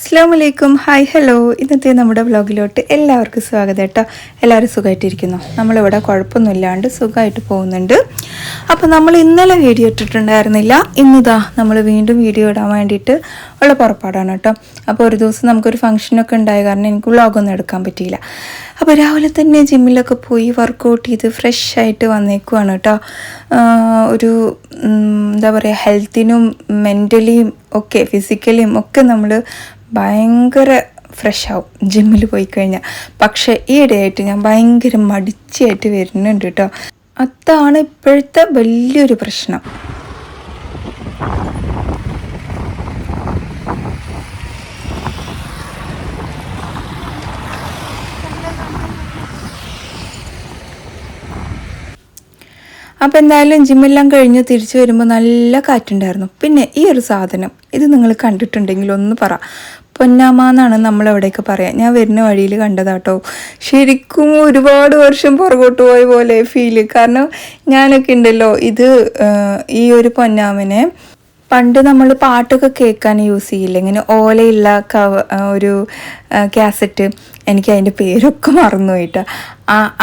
അസ്സാം വലൈക്കും hi hello ഇന്നത്തെ നമ്മുടെ വ്ലോഗിലോട്ട് എല്ലാവർക്കും സ്വാഗതം കേട്ടോ. എല്ലാവരും സുഖമായിട്ടിരിക്കുന്നു. നമ്മളിവിടെ കുഴപ്പമൊന്നുമില്ലാണ്ട് സുഖമായിട്ട് പോകുന്നുണ്ട്. അപ്പോൾ നമ്മൾ ഇന്നലെ വീഡിയോ ഇട്ടിട്ടുണ്ടായിരുന്നില്ല. ഇന്നിതാ നമ്മൾ വീണ്ടും വീഡിയോ ഇടാൻ വേണ്ടിയിട്ട് ഉള്ള പുറപ്പാടാണ് കേട്ടോ. അപ്പോൾ ഒരു ദിവസം നമുക്കൊരു ഫംഗ്ഷനൊക്കെ ഉണ്ടായ കാരണം എനിക്ക് വ്ളോഗൊന്നും എടുക്കാൻ പറ്റിയില്ല. അപ്പോൾ രാവിലെ തന്നെ ജിമ്മിലൊക്കെ പോയി വർക്കൗട്ട് ചെയ്ത് ഫ്രഷ് ആയിട്ട് വന്നേക്കുവാണ് കേട്ടോ. ഒരു എന്താ പറയുക ഹെൽത്തിനും മെന്റലിയും ഒക്കെ ഫിസിക്കലിയും ഒക്കെ നമ്മൾ ഭയങ്കര ഫ്രഷ് ആവും ജിമ്മിൽ പോയി കഴിഞ്ഞാൽ. പക്ഷേ ഈ ഇടയായിട്ട് ഞാൻ ഭയങ്കര മടിച്ചായിട്ട് വരുന്നുണ്ട് കേട്ടോ. അതാണ് ഇപ്പോഴത്തെ വലിയൊരു പ്രശ്നം. അപ്പോൾ എന്തായാലും ജിമ്മെല്ലാം കഴിഞ്ഞ് തിരിച്ചു വരുമ്പോൾ നല്ല കാറ്റുണ്ടായിരുന്നു. പിന്നെ ഈ ഒരു സാധനം ഇത് നിങ്ങൾ കണ്ടിട്ടുണ്ടെങ്കിൽ ഒന്ന് പറ. പൊന്നാമ എന്നാണ് നമ്മളെവിടെയൊക്കെ പറയാം. ഞാൻ വരുന്ന വഴിയിൽ കണ്ടതാട്ടോ. ശരിക്കും ഒരുപാട് വർഷം പുറകോട്ട് പോയ പോലെ ഫീൽ കാരണം ഞാനൊക്കെ ഉണ്ടല്ലോ ഇത് ഈ ഒരു പൊന്നാമനെ പണ്ട് നമ്മൾ പാട്ടൊക്കെ കേൾക്കാൻ യൂസ് ചെയ്യില്ല? ഇങ്ങനെ ഓലയുള്ള കവ ഒരു കാസറ്റ് എനിക്ക് അതിന്റെ പേരൊക്കെ മറന്നു പോയിട്ടാ.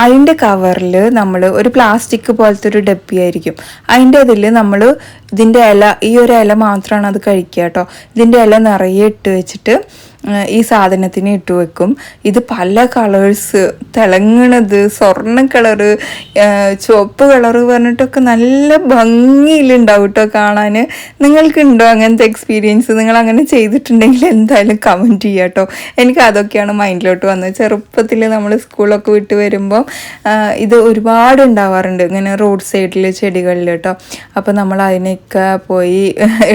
അതിന്റെ കവറിൽ നമ്മൾ ഒരു പ്ലാസ്റ്റിക് പോലത്തെ ഒരു ഡബ്ബിയായിരിക്കും അതിന്റെ ഇതിൽ നമ്മൾ ഇതിന്റെ ഇല ഈ ഒരു ഇല മാത്രമാണ് അത് കഴിക്കുക കേട്ടോ ഇതിന്റെ ഇല നിറയെ ഇട്ട് വെച്ചിട്ട് ഈ സാധനത്തിന് ഇട്ട് വെക്കും. ഇത് പല കളേഴ്സ് തിളങ്ങണത് സ്വർണ കളറ് ചുവപ്പ് കളറ് പറഞ്ഞിട്ടൊക്കെ നല്ല ഭംഗിയിലുണ്ടാവും കേട്ടോ കാണാൻ നിങ്ങൾക്കുണ്ടോ അങ്ങനത്തെ എക്സ്പീരിയൻസ് നിങ്ങൾ അങ്ങനെ ചെയ്തിട്ടുണ്ടെങ്കിൽ എന്തായാലും കമന്റ് ചെയ്യുക കേട്ടോ എനിക്ക് അതൊക്കെയാണ് മൈൻഡിലോട്ട് വന്നത്. ചെറുപ്പത്തിൽ നമ്മൾ സ്കൂളൊക്കെ വിട്ട് വരുമ്പോൾ ഇത് ഒരുപാട് ഉണ്ടാവാറുണ്ട്. ഇങ്ങനെ റോഡ് സൈഡിൽ ചെടികളിൽ കേട്ടോ അപ്പോൾ നമ്മൾ അതിനൊക്കെ പോയി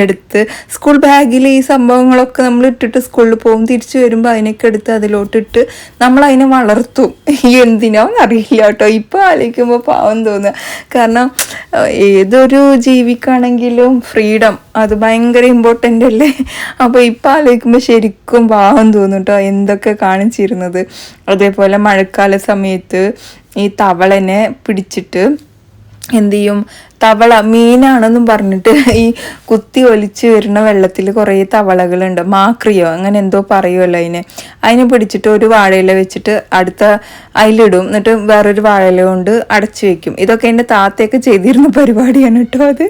എടുത്ത് സ്കൂൾ ബാഗിൽ ഈ സംഭവങ്ങളൊക്കെ നമ്മൾ ഇട്ടിട്ട് സ്കൂളിൽ പോകും തിരിച്ചു വരുമ്പോൾ അതിനൊക്കെ എടുത്ത് അതിലോട്ടിട്ട് നമ്മൾ അതിനെ വളർത്തും. എന്തിനാന്ന് അറിയില്ല കേട്ടോ. ഇപ്പോൾ ആലോചിക്കുമ്പോൾ പാവം തോന്നുക. കാരണം ഏതൊരു ജീവിക്കാണെങ്കിലും ഫ്രീഡം അത് ഭയങ്കര ഇമ്പോർട്ടന്റ് അല്ലേ? അപ്പോൾ ഇപ്പം ആലോചിക്കുമ്പോൾ ശരിക്കും പാവം തോന്നും കേട്ടോ എന്തൊക്കെ കാണിച്ചിരുന്നത്. അതേപോലെ മഴക്കാല സമയത്ത് ഈ തവളനെ പിടിച്ചിട്ട് എന്ത് ചെയ്യും തവള മീനാണെന്നും പറഞ്ഞിട്ട് ഈ കുത്തി ഒലിച്ച് വരുന്ന വെള്ളത്തിൽ കുറേ തവളകളുണ്ട്. മാക്രിയോ അങ്ങനെ എന്തോ പറയുമല്ലോ അതിനെ അതിനെ പിടിച്ചിട്ട് ഒരു വാഴയില വെച്ചിട്ട് അടുത്ത അതിലിടും എന്നിട്ട് വേറൊരു വാഴയില കൊണ്ട് അടച്ചു വെക്കും. ഇതൊക്കെ എന്റെ താത്തയൊക്കെ ചെയ്തിരുന്ന പരിപാടിയാണ് കേട്ടോ അത്.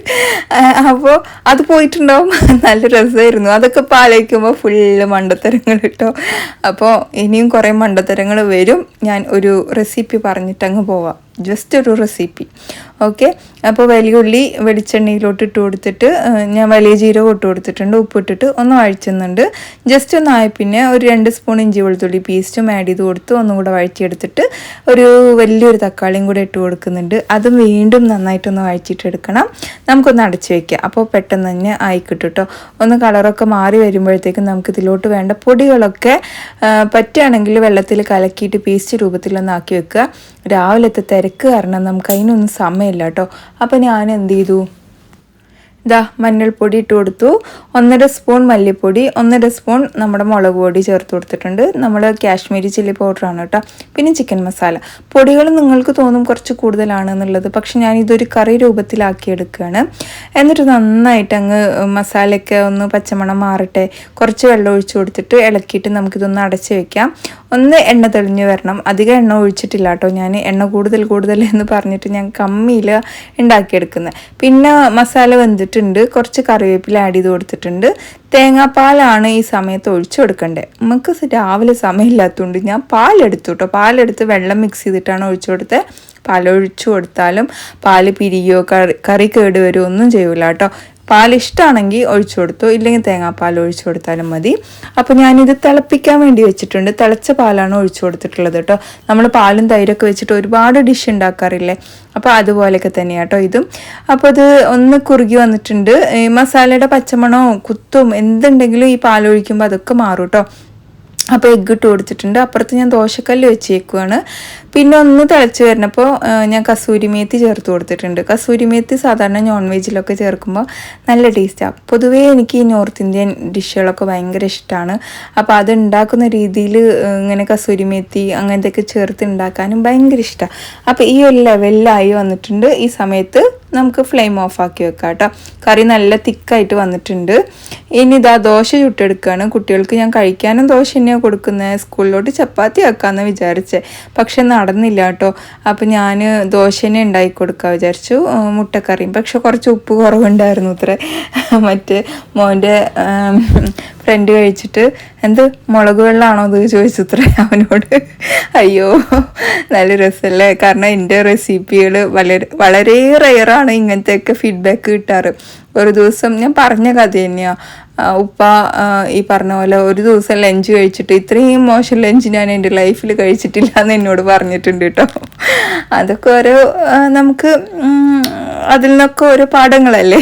അപ്പോൾ അത് പോയിട്ടുണ്ടാവും. നല്ല രസമായിരുന്നു അതൊക്കെ പാലയ്ക്കുമ്പോൾ ഫുള്ള് മണ്ടത്തരങ്ങൾ കേട്ടോ. അപ്പോൾ ഇനിയും കുറേ മണ്ടത്തരങ്ങൾ വരും. ഞാൻ ഒരു റെസിപ്പി പറഞ്ഞിട്ടങ്ങ് പോവാം. ജസ്റ്റ് ഒരു റെസിപ്പി. ഓക്കെ. അപ്പോൾ വലിയ ഉള്ളി വെളിച്ചെണ്ണയിലോട്ട് ഇട്ട് കൊടുത്തിട്ട് ഞാൻ വലിയ ജീരകം ഇട്ട് കൊടുത്തിട്ടുണ്ട് ഉപ്പിട്ടിട്ട് ഒന്ന് വഴിച്ചുന്നുണ്ട് ജസ്റ്റ് ഒന്ന് ആയി പിന്നെ ഒരു രണ്ട് സ്പൂൺ ഇഞ്ചി വെളുത്തുള്ളി പേസ്റ്റും ആഡ് ചെയ്ത് കൊടുത്ത് ഒന്നും കൂടെ വഴിച്ചെടുത്തിട്ട് ഒരു വലിയൊരു തക്കാളിയും കൂടെ ഇട്ട് കൊടുക്കുന്നുണ്ട്. അതും വീണ്ടും നന്നായിട്ടൊന്ന് വഴിച്ചിട്ടെടുക്കണം നമുക്കൊന്ന് അടച്ച് വയ്ക്കുക അപ്പോൾ പെട്ടെന്ന് തന്നെ ആയി കിട്ടും ഒന്ന് കളറൊക്കെ മാറി വരുമ്പോഴത്തേക്കും നമുക്ക് ഇതിലോട്ട് വേണ്ട പൊടികളൊക്കെ പറ്റുകയാണെങ്കിൽ വെള്ളത്തിൽ കലക്കിയിട്ട് പേസ്റ്റ് രൂപത്തിലൊന്ന് ആക്കി വെക്കുക. രാവിലത്തെ തിരക്ക് കാരണം നമുക്ക് അതിനൊന്നും സമയമില്ല കേട്ടോ അപ്പോൾ ഞാൻ എന്ത് ചെയ്തു? ഇതാ മഞ്ഞൾപ്പൊടി ഇട്ട് കൊടുത്തു. ഒന്നര സ്പൂൺ മല്ലിപ്പൊടി ഒന്നര സ്പൂൺ നമ്മുടെ മുളക് പൊടി ചേർത്ത് കൊടുത്തിട്ടുണ്ട്. നമ്മൾ കാശ്മീരി ചില്ലി പൗഡറാണ് കേട്ടോ. പിന്നെ ചിക്കൻ മസാല പൊടികൾ നിങ്ങൾക്ക് തോന്നും കുറച്ച് കൂടുതലാണ് എന്നുള്ളത് പക്ഷെ ഞാൻ ഇതൊരു കറി രൂപത്തിലാക്കി എടുക്കുകയാണ് എന്നിട്ട് നന്നായിട്ട് അങ്ങ് മസാലയൊക്കെ ഒന്ന് പച്ചമണം മാറട്ടെ. കുറച്ച് വെള്ളം ഒഴിച്ചു കൊടുത്തിട്ട് ഇളക്കിയിട്ട് നമുക്കിതൊന്ന് അടച്ച് വെക്കാം. ഒന്ന് എണ്ണ തെളിഞ്ഞു വരണം. അധികം എണ്ണ ഒഴിച്ചിട്ടില്ല കേട്ടോ ഞാൻ എണ്ണ കൂടുതൽ കൂടുതൽ എന്ന് പറഞ്ഞിട്ട് ഞാൻ കമ്മിയിൽ ഉണ്ടാക്കിയെടുക്കുന്നത് പിന്നെ മസാല വെന്തിട്ടുണ്ട് കുറച്ച് കറിവേപ്പില ആഡ് ചെയ്ത് കൊടുത്തിട്ടുണ്ട്. തേങ്ങാപ്പാലാണ് ഈ സമയത്ത് ഒഴിച്ചു കൊടുക്കേണ്ടത് നമുക്ക് രാവിലെ സമയമില്ലാത്തതുകൊണ്ട് ഞാൻ പാലെടുത്തു കേട്ടോ പാലെടുത്ത് വെള്ളം മിക്സ് ചെയ്തിട്ടാണ് ഒഴിച്ചു കൊടുത്തത് പാലൊഴിച്ചു കൊടുത്താലും പാൽ പിരിയോ കറി കറി കേട് വരുമോ ഒന്നും ചെയ്യൂല കേട്ടോ പാൽ ഇഷ്ടമാണെങ്കിൽ ഒഴിച്ചു കൊടുത്തു. ഇല്ലെങ്കിൽ തേങ്ങാപ്പാൽ ഒഴിച്ചു കൊടുത്താലും മതി. അപ്പോൾ ഞാനിത് തിളപ്പിക്കാൻ വേണ്ടി വെച്ചിട്ടുണ്ട്. തിളച്ച പാലാണ് ഒഴിച്ചു കൊടുത്തിട്ടുള്ളത് കേട്ടോ. നമ്മൾ പാലും തൈരൊക്കെ വെച്ചിട്ട് ഒരുപാട് ഡിഷ് ഉണ്ടാക്കാറില്ലേ? അപ്പോൾ അതുപോലെയൊക്കെ തന്നെയാണ് കേട്ടോ ഇതും. അപ്പോൾ അത് ഒന്ന് കുറുകി വന്നിട്ടുണ്ട്. മസാലയുടെ പച്ചമണോ കുത്തും എന്തുണ്ടെങ്കിലും ഈ പാലൊഴിക്കുമ്പോൾ അതൊക്കെ മാറും കേട്ടോ. അപ്പോൾ എഗ്ഗ് ഇട്ട് കൊടുത്തിട്ടുണ്ട്. അപ്പുറത്ത് ഞാൻ ദോശക്കല്ല് വെച്ചേക്കുവാണ്. പിന്നെ ഒന്ന് തിളച്ച് വരുന്നപ്പോൾ ഞാൻ കസൂരിമേത്തി ചേർത്ത് കൊടുത്തിട്ടുണ്ട്. കസൂരിമേത്തി സാധാരണ നോൺ വെജിലൊക്കെ ചേർക്കുമ്പോൾ നല്ല ടേസ്റ്റാണ് പൊതുവേ എനിക്ക് ഈ നോർത്ത് ഇന്ത്യൻ ഡിഷുകളൊക്കെ ഭയങ്കര ഇഷ്ടമാണ് അപ്പോൾ അത് ഉണ്ടാക്കുന്ന രീതിയിൽ ഇങ്ങനെ കസൂരിമേത്തി അങ്ങനത്തെയൊക്കെ ചേർത്ത് ഉണ്ടാക്കാനും ഭയങ്കര ഇഷ്ടമാണ് അപ്പോൾ ഈ ഒരു ലെവലിലായി വന്നിട്ടുണ്ട്. ഈ സമയത്ത് നമുക്ക് ഫ്ലെയിം ഓഫ് ആക്കി വെക്കാം കേട്ടോ കറി നല്ല തിക്കായിട്ട് വന്നിട്ടുണ്ട്. ഇനി ഇതാ ദോശ ചുട്ടെടുക്കുകയാണ് കുട്ടികൾക്ക് ഞാൻ കഴിക്കാനും ദോശ തന്നെയാണ് കൊടുക്കുന്നത് സ്കൂളിലോട്ട് ചപ്പാത്തി ആക്കാമെന്ന് വിചാരിച്ചത് പക്ഷെ നടന്നില്ല കേട്ടോ. അപ്പം ഞാൻ ദോശനെ ഉണ്ടാക്കി കൊടുക്കാൻ വിചാരിച്ചു. മുട്ടക്കറിയും. പക്ഷെ കുറച്ച് ഉപ്പ് കുറവുണ്ടായിരുന്നു ഇത്ര മറ്റേ മോന്റെ ഫ്രണ്ട് കഴിച്ചിട്ട് എന്ത് മുളക് വെള്ളമാണോ അത് ചോദിച്ചത്ര അവനോട്. അയ്യോ നല്ല രസമല്ലേ കാരണം എന്റെ റെസിപ്പികൾ വളരെ വളരെ റെയറാണ് ഇങ്ങനത്തെയൊക്കെ ഫീഡ്ബാക്ക് കിട്ടാറ്. ഒരു ദിവസം ഞാൻ പറഞ്ഞ കഥ തന്നെയാണ് ഉപ്പ ഈ പറഞ്ഞ പോലെ ഒരു ദിവസം ലഞ്ച് കഴിച്ചിട്ട് ഇത്രയും മോശം ലഞ്ച് ഞാൻ എന്റെ ലൈഫിൽ കഴിച്ചിട്ടില്ല എന്ന് എന്നോട് പറഞ്ഞിട്ടുണ്ട് കേട്ടോ അതൊക്കെ ഓരോ നമുക്ക് അതിൽ നിന്നൊക്കെ ഓരോ പാഠങ്ങളല്ലേ?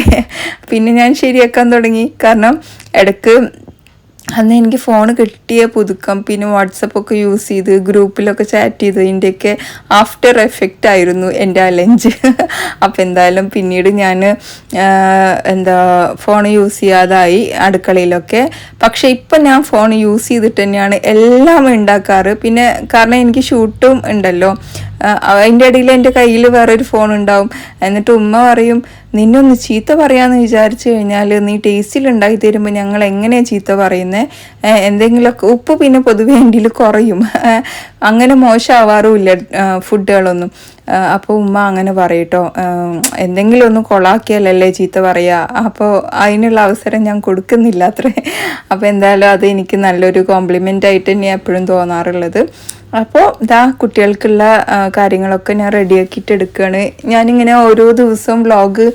പിന്നെ ഞാൻ ശരിയാക്കാൻ തുടങ്ങി. കാരണം ഇടയ്ക്ക് അന്ന് എനിക്ക് ഫോൺ കിട്ടിയ പുതുക്കം പിന്നെ വാട്സപ്പൊക്കെ യൂസ് ചെയ്ത് ഗ്രൂപ്പിലൊക്കെ ചാറ്റ് ചെയ്ത് ഇതിന്റെയൊക്കെ ആഫ്റ്റർ എഫക്റ്റ് ആയിരുന്നു എന്റെ അലഞ്ച് ലഞ്ച് അപ്പോൾ എന്തായാലും പിന്നീട് ഞാൻ എന്താ ഫോൺ യൂസ് ചെയ്യാതായി അടുക്കളയിലൊക്കെ. പക്ഷേ ഇപ്പം ഞാൻ ഫോൺ യൂസ് ചെയ്തിട്ട് തന്നെയാണ് എല്ലാം ഉണ്ടാക്കാറ്. പിന്നെ കാരണം എനിക്ക് ഷൂട്ടും ഉണ്ടല്ലോ. അതിന്റെ ഇടയിൽ എന്റെ കയ്യിൽ വേറൊരു ഫോൺ ഉണ്ടാവും. എന്നിട്ട് ഉമ്മ പറയും നിന്നൊന്ന് ചീത്ത പറയാമെന്ന് വിചാരിച്ചു കഴിഞ്ഞാൽ നീ ടേസ്റ്റിൽ ഉണ്ടാക്കി തരുമ്പോൾ ഞങ്ങൾ എങ്ങനെയാണ് ചീത്ത പറയുന്നത് എന്തെങ്കിലുമൊക്കെ ഉപ്പ് പിന്നെ പൊതുവേ എന്റെ കുറയും. അങ്ങനെ മോശമാവാറുമില്ല ഫുഡുകളൊന്നും. അപ്പോൾ ഉമ്മ അങ്ങനെ പറയട്ടോ എന്തെങ്കിലും ഒന്ന് കൊളാക്കിയാലല്ലേ ചീത്ത പറയുക അപ്പോൾ അതിനുള്ള അവസരം ഞാൻ കൊടുക്കുന്നില്ല അത്രേ. അപ്പോൾ എന്തായാലും അത് എനിക്ക് നല്ലൊരു കോംപ്ലിമെന്റ് ആയിട്ട് തന്നെയാണ് എപ്പോഴും തോന്നാറുള്ളത്. അപ്പോൾ ഇതാ കുട്ടികൾക്കുള്ള കാര്യങ്ങളൊക്കെ ഞാൻ റെഡിയാക്കിയിട്ട് എടുക്കുകയാണ്. ഞാനിങ്ങനെ ഓരോ ദിവസവും വ്ളോഗ്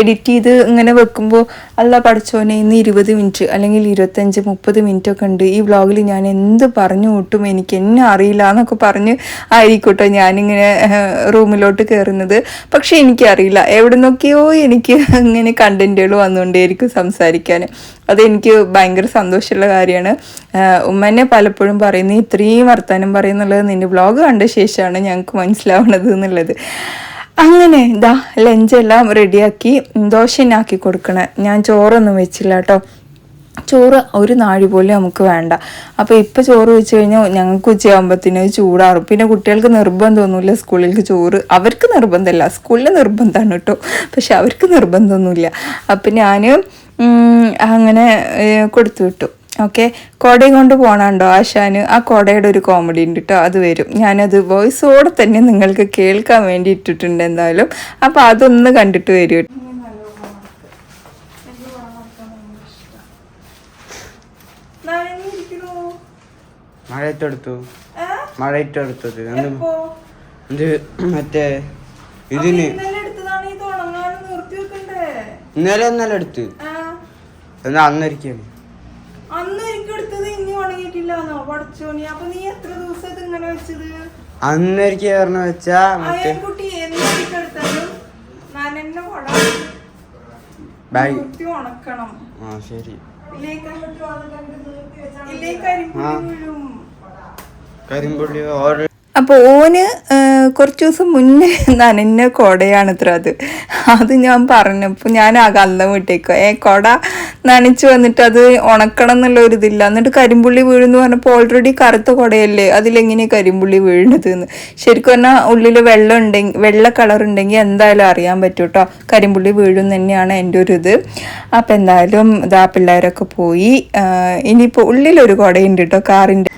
എഡിറ്റ് ചെയ്ത് ഇങ്ങനെ വെക്കുമ്പോൾ അല്ല പഠിച്ചോനെ ഇന്ന് ഇരുപത് മിനിറ്റ് അല്ലെങ്കിൽ ഇരുപത്തഞ്ച് മുപ്പത് മിനിറ്റ് ഒക്കെ ഉണ്ട്. ഈ വ്ളോഗിൽ ഞാൻ എന്ത് പറഞ്ഞു കൂട്ടും എനിക്ക് എന്നെ അറിയില്ല എന്നൊക്കെ പറഞ്ഞ് ആയിരിക്കട്ടോ ഞാനിങ്ങനെ റൂമിലോട്ട് കയറുന്നത് പക്ഷേ എനിക്കറിയില്ല. എവിടെ നിന്നൊക്കെയോ എനിക്ക് ഇങ്ങനെ കണ്ടന്റുകൾ വന്നുകൊണ്ടേയിരിക്കും സംസാരിക്കാൻ അതെനിക്ക് ഭയങ്കര സന്തോഷമുള്ള കാര്യമാണ്. ഉമ്മനെ പലപ്പോഴും പറയുന്നത് ഇത്രയും വർത്തമാനം പറയുന്നുള്ളത് നിന്റെ വ്ളോഗ് കണ്ട ശേഷമാണ് ഞങ്ങൾക്ക് മനസ്സിലാവുന്നത് എന്നുള്ളത്. അങ്ങനെ ഇതാ ലഞ്ചെല്ലാം റെഡിയാക്കി ദോശനാക്കി കൊടുക്കണേ. ഞാൻ ചോറൊന്നും വെച്ചില്ല കേട്ടോ. ചോറ് ഒരു നാഴി പോലും നമുക്ക് വേണ്ട. അപ്പോൾ ഇപ്പോൾ ചോറ് വെച്ച് കഴിഞ്ഞാൽ ഞങ്ങൾക്ക് ഉച്ചയാകുമ്പോഴത്തേന് ചൂടാറും. പിന്നെ കുട്ടികൾക്ക് നിർബന്ധമൊന്നുമില്ല സ്കൂളിലേക്ക് ചോറ്. അവർക്ക് നിർബന്ധമല്ല. സ്കൂളിൽ നിർബന്ധമാണ് കേട്ടോ. പക്ഷെ അവർക്ക് നിർബന്ധമൊന്നുമില്ല. അപ്പം ഞാൻ അങ്ങനെ കൊടുത്തു വിട്ടു. ഓക്കെ കോടയും കൊണ്ട് പോകണുണ്ടോ ആശാന്? ആ കോടയുടെ ഒരു കോമഡി ഉണ്ട് കേട്ടോ അത് വരും. ഞാനത് വോയിസോടെ തന്നെ നിങ്ങൾക്ക് കേൾക്കാൻ വേണ്ടി ഇട്ടിട്ടുണ്ട് എന്തായാലും. അപ്പോൾ അതൊന്ന് കണ്ടിട്ട് വരും. മഴയത്തെടുത്തു. മഴയത്തെടുത്തത്. ഇത് മറ്റേ ഇതിന് ഇന്നലെ ഇന്നലെ എടുത്ത്. എന്നാ അന്നൊരിക്കാണ് അന്ന് എനിക്ക് എടുത്തത് ഇനി പഠിച്ചോനി അപ്പൊ നീ എത്ര ഇങ്ങനെ വെച്ചത്? പറഞ്ഞ വെച്ചാ മറ്റേ അയൽക്കുട്ടി എന്തൊക്കെ എടുത്താലും നനന്നെ കൊട ബാഗ്. കുത്തി ഉണക്കണം. ആ ശരി. ഇല്ലേ കരിമ്പുള്ളി വീഴും. കരിമ്പുള്ളി ഓർഡർ അപ്പോൾ ഓന് കുറച്ച് ദിവസം മുന്നേ നനഞ്ഞ കുടയാണ് ഇത്ര അത്. അത് ഞാൻ പറഞ്ഞപ്പോൾ ഞാൻ ആ കല്ലം വിട്ടേക്കോ. ഏ കുട നനച്ച് വന്നിട്ട് അത് ഉണക്കണം എന്നുള്ള ഒരു എന്നിട്ട് കരിമ്പുള്ളി വീഴുന്നു പറഞ്ഞപ്പോൾ ഓൾറെഡി കറുത്ത കുടയല്ലേ? അതിലെങ്ങനെ കരിമ്പുള്ളി വീഴുന്നത് എന്ന് ശരിക്കും പറഞ്ഞാൽ ഉള്ളിൽ വെള്ളം ഉണ്ടെങ്കിൽ വെള്ള കളർ ഉണ്ടെങ്കിൽ എന്തായാലും അറിയാൻ പറ്റും കേട്ടോ കരിമ്പുള്ളി വീഴും തന്നെയാണ് എന്റെ ഒരു ഇത്. അപ്പം എന്തായാലും ഇതാ പിള്ളേരൊക്കെ പോയി. ഇനിയിപ്പോൾ ഉള്ളിലൊരു കുടയുണ്ട് കേട്ടോ കാറിന്റെ.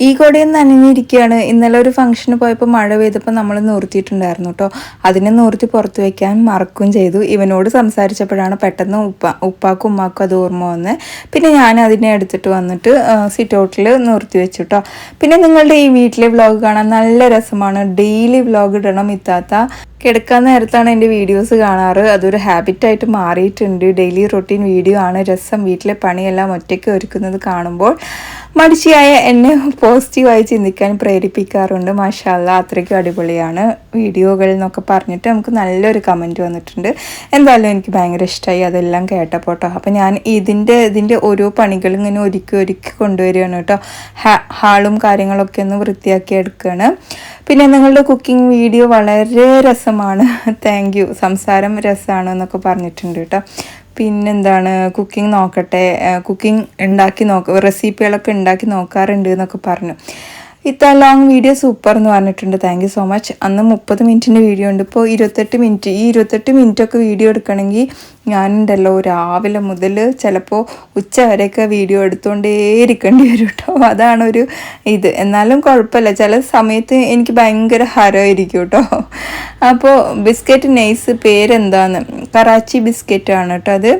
ഈ കൊടയും നനഞ്ഞിരിക്കുകയാണ് ഇന്നലെ ഒരു ഫംഗ്ഷന് പോയപ്പോൾ മഴ പെയ്തപ്പോൾ നമ്മൾ നിർത്തിയിട്ടുണ്ടായിരുന്നു കേട്ടോ അതിനെ നിർത്തി പുറത്ത് വെക്കാൻ മറക്കും ചെയ്തു. ഇവനോട് സംസാരിച്ചപ്പോഴാണ് പെട്ടെന്ന് ഉപ്പ ഉപ്പാക്കും ഉമ്മാക്കും അത് ഓർമ്മ വന്നത് പിന്നെ ഞാൻ അതിനെ എടുത്തിട്ട് വന്നിട്ട് സിറ്റ് ഔട്ടിൽ നിർത്തി വെച്ചു കേട്ടോ പിന്നെ നിങ്ങളുടെ ഈ വീട്ടിലെ വ്ലോഗ് കാണാൻ നല്ല രസമാണ്. ഡെയിലി വ്ലോഗ് ഇടണം ഇത്താത്ത കിടക്കാൻ നേരത്താണ് എന്റെ വീഡിയോസ് കാണാറ്. അതൊരു ഹാബിറ്റായിട്ട് മാറിയിട്ടുണ്ട്. ഡെയിലി റൊട്ടീൻ വീഡിയോ ആണ്. രസം വീട്ടിലെ പണിയെല്ലാം ഒറ്റയ്ക്ക് ഒരുക്കുന്നത് കാണുമ്പോൾ മടിച്ചിയായ എന്നെ പോസിറ്റീവായി ചിന്തിക്കാൻ പ്രേരിപ്പിക്കാറുണ്ട്. മാഷാല്ല അത്രയ്ക്കും അടിപൊളിയാണ് വീഡിയോകളിൽ നിന്നൊക്കെ പറഞ്ഞിട്ട് നമുക്ക് നല്ലൊരു കമന്റ് വന്നിട്ടുണ്ട്. എന്തായാലും എനിക്ക് ഭയങ്കര ഇഷ്ടമായി അതെല്ലാം കേട്ടപ്പോൾ കേട്ടോ അപ്പം ഞാൻ ഇതിന്റെ ഇതിന്റെ ഓരോ പണികളും ഇങ്ങനെ ഒരുക്കി ഒരുക്കി കൊണ്ടുവരികയാണ് കേട്ടോ ഹാളും കാര്യങ്ങളൊക്കെ ഒന്ന് വൃത്തിയാക്കി എടുക്കുകയാണ്. പിന്നെ നിങ്ങളുടെ കുക്കിംഗ് വീഡിയോ വളരെ രസമാണ്. താങ്ക് യു സംസാരം രസമാണ് എന്നൊക്കെ പറഞ്ഞിട്ടുണ്ട് കേട്ടോ പിന്നെന്താണ് കുക്കിംഗ് നോക്കട്ടെ. കുക്കിംഗ് ഉണ്ടാക്കി നോക്ക റെസിപ്പികളൊക്കെ ഉണ്ടാക്കി നോക്കാറുണ്ട് എന്നൊക്കെ പറഞ്ഞു. ഇത്ര ലോങ് വീഡിയോ സൂപ്പർ എന്ന് പറഞ്ഞിട്ടുണ്ട്. താങ്ക് സോ മച്ച് അന്ന് മുപ്പത് മിനിറ്റിന്റെ വീഡിയോ ഉണ്ട്. ഇപ്പോൾ ഇരുപത്തെട്ട് മിനിറ്റ് ഈ ഇരുപത്തെട്ട് മിനിറ്റൊക്കെ വീഡിയോ എടുക്കണമെങ്കിൽ ഞാനുണ്ടല്ലോ രാവിലെ മുതൽ ചിലപ്പോൾ ഉച്ച വരെയൊക്കെ വീഡിയോ എടുത്തുകൊണ്ടേ ഇരിക്കേണ്ടി വരും കേട്ടോ അതാണ് ഒരു ഇത്. എന്നാലും കുഴപ്പമില്ല. ചില സമയത്ത് എനിക്ക് ഭയങ്കര ഹരമായിരിക്കും കേട്ടോ അപ്പോൾ ബിസ്ക്കറ്റ് നെയ്സ് പേരെന്താന്ന്? കറാച്ചി ബിസ്ക്കറ്റ് ആണ് കേട്ടോ അത്.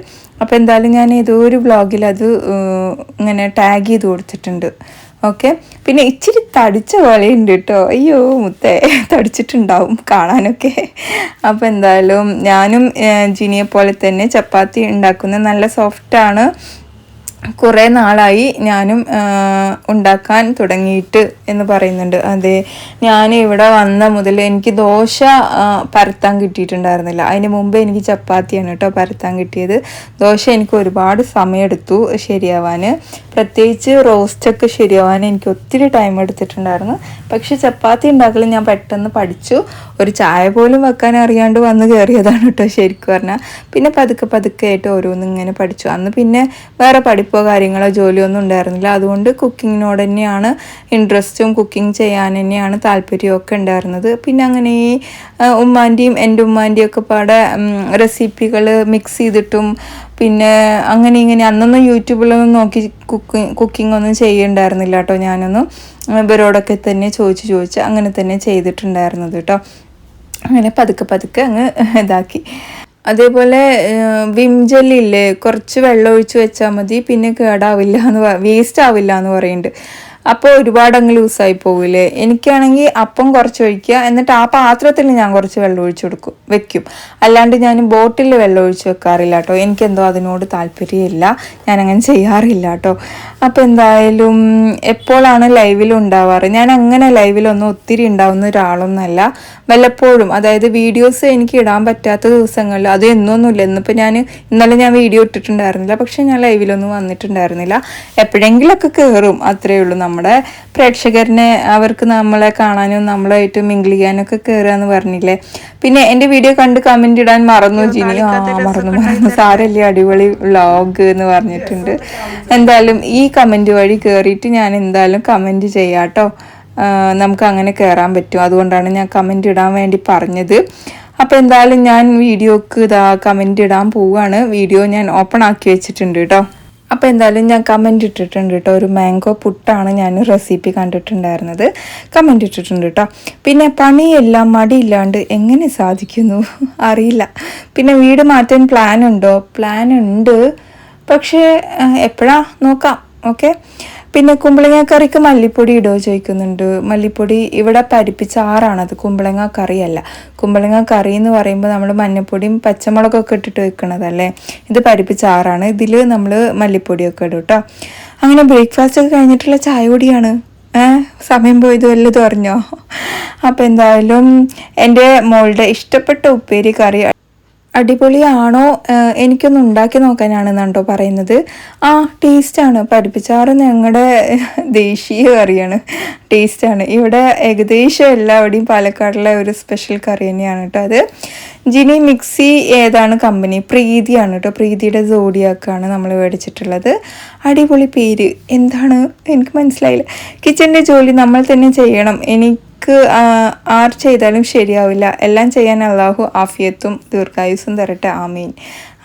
അപ്പോൾ എന്തായാലും ഞാൻ ഏതോ ഒരു വ്ളോഗിൽ അത് ഇങ്ങനെ ടാഗ് ചെയ്ത് കൊടുത്തിട്ടുണ്ട്. ഓക്കെ പിന്നെ ഇച്ചിരി തടിച്ച പോലെയുണ്ട് കേട്ടോ അയ്യോ മുത്തേ. തടിച്ചിട്ടുണ്ടാവും കാണാനൊക്കെ. അപ്പോൾ എന്തായാലും ഞാനും ജിനിയെ പോലെ തന്നെ ചപ്പാത്തി ഉണ്ടാക്കുന്നത് നല്ല സോഫ്റ്റാണ് കുറേ നാളായി ഞാനും ഉണ്ടാക്കാൻ തുടങ്ങിയിട്ട് എന്ന് പറയുന്നുണ്ട്. അതെ ഞാൻ ഇവിടെ വന്ന മുതൽ എനിക്ക് ദോശ പരത്താൻ കിട്ടിയിട്ടുണ്ടായിരുന്നില്ല. അതിന് മുമ്പ് എനിക്ക് ചപ്പാത്തിയാണ് കേട്ടോ പരത്താൻ കിട്ടിയത്. ദോശ എനിക്ക് ഒരുപാട് സമയമെടുത്തു ശരിയാവാൻ. പ്രത്യേകിച്ച് റോസ്റ്റൊക്കെ ശരിയാവാൻ എനിക്ക് ഒത്തിരി ടൈം എടുത്തിട്ടുണ്ടായിരുന്നു. പക്ഷെ ചപ്പാത്തി ഉണ്ടാക്കൽ ഞാൻ പെട്ടെന്ന് പഠിച്ചു. ഒരു ചായ പോലും വെക്കാൻ അറിയാണ്ട് വന്ന് കയറിയതാണ് കേട്ടോ ശരിക്കും പറഞ്ഞാൽ. പിന്നെ പതുക്കെ പതുക്കെ ആയിട്ട് ഓരോന്നും ഇങ്ങനെ പഠിച്ചു. അന്ന് പിന്നെ വേറെ പഠിപ്പോ കാര്യങ്ങളോ ജോലിയൊന്നും ഉണ്ടായിരുന്നില്ല. അതുകൊണ്ട് കുക്കിങ്ങിനോട് തന്നെയാണ് ഇൻട്രസ്റ്റും കുക്കിംഗ് ചെയ്യാൻ തന്നെയാണ് താല്പര്യമൊക്കെ ഉണ്ടായിരുന്നത്. പിന്നെ അങ്ങനെ ഈ ഉമ്മാന്റെയും എന്റെ ഉമ്മാന്റെയും ഒക്കെ പാടെ റെസിപ്പികൾ മിക്സ് ചെയ്തിട്ടും പിന്നെ അങ്ങനെ ഇങ്ങനെ അന്നൊന്നും യൂട്യൂബിലൊന്നും നോക്കി കുക്കിംഗ് കുക്കിംഗ് ഒന്നും ചെയ്യണ്ടായിരുന്നില്ല കേട്ടോ ഞാനൊന്നും. ഇവരോടൊക്കെ തന്നെ ചോദിച്ച് ചോദിച്ച് അങ്ങനെ തന്നെ ചെയ്തിട്ടുണ്ടായിരുന്നത് കേട്ടോ. അങ്ങനെ പതുക്കെ പതുക്കെ അങ്ങ് ഇതാക്കി. അതേപോലെ വിം ജെല്ലില്ലേ കുറച്ച് വെള്ളം ഒഴിച്ച് വെച്ചാൽ മതി പിന്നെ കേടാവില്ല എന്ന് വേസ്റ്റ് ആവില്ല എന്ന് പറയുന്നുണ്ട് അപ്പോൾ ഒരുപാടങ്ങ് ലൂസായി പോകില്ലേ എനിക്കാണെങ്കിൽ അപ്പം കുറച്ച് ഒഴിക്കുക. എന്നിട്ട് ആ പാത്രത്തിൽ ഞാൻ കുറച്ച് വെള്ളം ഒഴിച്ചു കൊടുക്കും വെക്കും. അല്ലാണ്ട് ഞാൻ ബോട്ടിൽ വെള്ളം ഒഴിച്ച് വെക്കാറില്ല കേട്ടോ. എനിക്കെന്തോ അതിനോട് താല്പര്യമില്ല. ഞാനങ്ങനെ ചെയ്യാറില്ല കേട്ടോ. അപ്പോൾ എന്തായാലും എപ്പോഴാണ് ലൈവിൽ ഉണ്ടാവാറ്? ഞാൻ അങ്ങനെ ലൈവിലൊന്നും ഒത്തിരി ഉണ്ടാവുന്ന ഒരാളൊന്നല്ല. വല്ലപ്പോഴും അതായത് വീഡിയോസ് എനിക്ക് ഇടാൻ പറ്റാത്ത ദിവസങ്ങളിൽ അത് എന്നൊന്നുമില്ല. ഇന്നിപ്പോൾ ഞാൻ ഇന്നലെ ഞാൻ വീഡിയോ ഇട്ടിട്ടുണ്ടായിരുന്നില്ല. പക്ഷേ ഞാൻ ലൈവിലൊന്നും വന്നിട്ടുണ്ടായിരുന്നില്ല. എപ്പോഴെങ്കിലൊക്കെ കയറും അത്രയേ ഉള്ളൂ നമ്മുടെ പ്രേക്ഷകരനെ അവർക്ക് നമ്മളെ കാണാനും നമ്മളായിട്ട് മിങ്കിൾ ചെയ്യാനൊക്കെ കയറുക എന്ന് പറഞ്ഞില്ലേ? പിന്നെ എന്റെ വീഡിയോ കണ്ട് കമന്റ് ഇടാൻ മറന്നു ജിനി. ആ മറന്നു മറന്നു. സാരല്ലേ അടിപൊളി വ്ളോഗ് എന്ന് പറഞ്ഞിട്ടുണ്ട്. എന്തായാലും ഈ കമന്റ് വഴി കയറിയിട്ട് ഞാൻ എന്തായാലും കമന്റ് ചെയ്യാം കേട്ടോ നമുക്ക് അങ്ങനെ കയറാൻ പറ്റും. അതുകൊണ്ടാണ് ഞാൻ കമന്റ് ഇടാൻ വേണ്ടി പറഞ്ഞത്. അപ്പോൾ എന്തായാലും ഞാൻ വീഡിയോക്ക് ഇതാ കമന്റ് ഇടാൻ പോവുകയാണ് വീഡിയോ ഞാൻ ഓപ്പൺ ആക്കി വെച്ചിട്ടുണ്ട് കേട്ടോ അപ്പോൾ എന്തായാലും ഞാൻ കമന്റ് ഇട്ടിട്ടുണ്ട് കേട്ടോ. ഒരു മാംഗോ പുട്ടാണ് ഞാൻ റെസിപ്പി കണ്ടിട്ടുണ്ടായിരുന്നത്. കമന്റ് ഇട്ടിട്ടുണ്ട് കേട്ടോ. പിന്നെ പണിയെല്ലാം മടിയില്ലാണ്ട് എങ്ങനെ സാധിക്കുന്നു? അറിയില്ല. പിന്നെ വീട് മാറ്റാൻ പ്ലാൻ ഉണ്ടോ? പ്ലാൻ ഉണ്ട്. പക്ഷേ എപ്പോഴാ? നോക്കാം. ഓക്കെ പിന്നെ കുമ്പളങ്ങ കറിക്ക് മല്ലിപ്പൊടി ഇടോ ചോദിക്കുന്നുണ്ട്. മല്ലിപ്പൊടി ഇവിടെ പരിപ്പിച്ച ആറാണത് കുമ്പളങ്ങ കറിയല്ല. കുമ്പളങ്ങ കറി എന്ന് പറയുമ്പോൾ നമ്മൾ മഞ്ഞപ്പൊടിയും പച്ചമുളകൊക്കെ ഇട്ടിട്ട് വെക്കണതല്ലേ? ഇത് പരിപ്പിച്ച ആറാണ് ഇതിൽ നമ്മൾ മല്ലിപ്പൊടിയൊക്കെ ഇടും കേട്ടോ അങ്ങനെ ബ്രേക്ക്ഫാസ്റ്റ് ഒക്കെ കഴിഞ്ഞിട്ടുള്ള ചായ കൂടിയാണ്. സമയം പോയത് വല്ലതും അറിഞ്ഞോ? അപ്പോൾ എന്തായാലും എന്റെ മോളുടെ ഇഷ്ടപ്പെട്ട ഉപ്പേരി കറി അടിപൊളിയാണോ? എനിക്കൊന്ന് ഉണ്ടാക്കി നോക്കാനാണെന്നാണ്ടോ പറയുന്നത്. ആ ടേസ്റ്റാണ്. പരിപ്പിച്ചാറ് ഞങ്ങളുടെ ദേശീയ കറിയാണ്. ടേസ്റ്റാണ്. ഇവിടെ ഏകദേശം എല്ലാവിടെയും പാലക്കാടിലെ ഒരു സ്പെഷ്യൽ കറി തന്നെയാണ് കേട്ടോ അത്. ജിനി മിക്സി ഏതാണ് കമ്പനി പ്രീതിയാണ് കേട്ടോ പ്രീതിയുടെ ജോഡിയാക്കാണ് നമ്മൾ മേടിച്ചിട്ടുള്ളത്. അടിപൊളി പേര്. എന്താണ്? എനിക്ക് മനസ്സിലായില്ല. കിച്ചന്റെ ജോലി നമ്മൾ തന്നെ ചെയ്യണം. എനിക്ക് ആർ ചെയ്താലും ശരിയാവില്ല. എല്ലാം ചെയ്യാൻ അള്ളാഹു ആഫിയത്തും ദീർഘായുസും തരട്ടെ. ആമീൻ.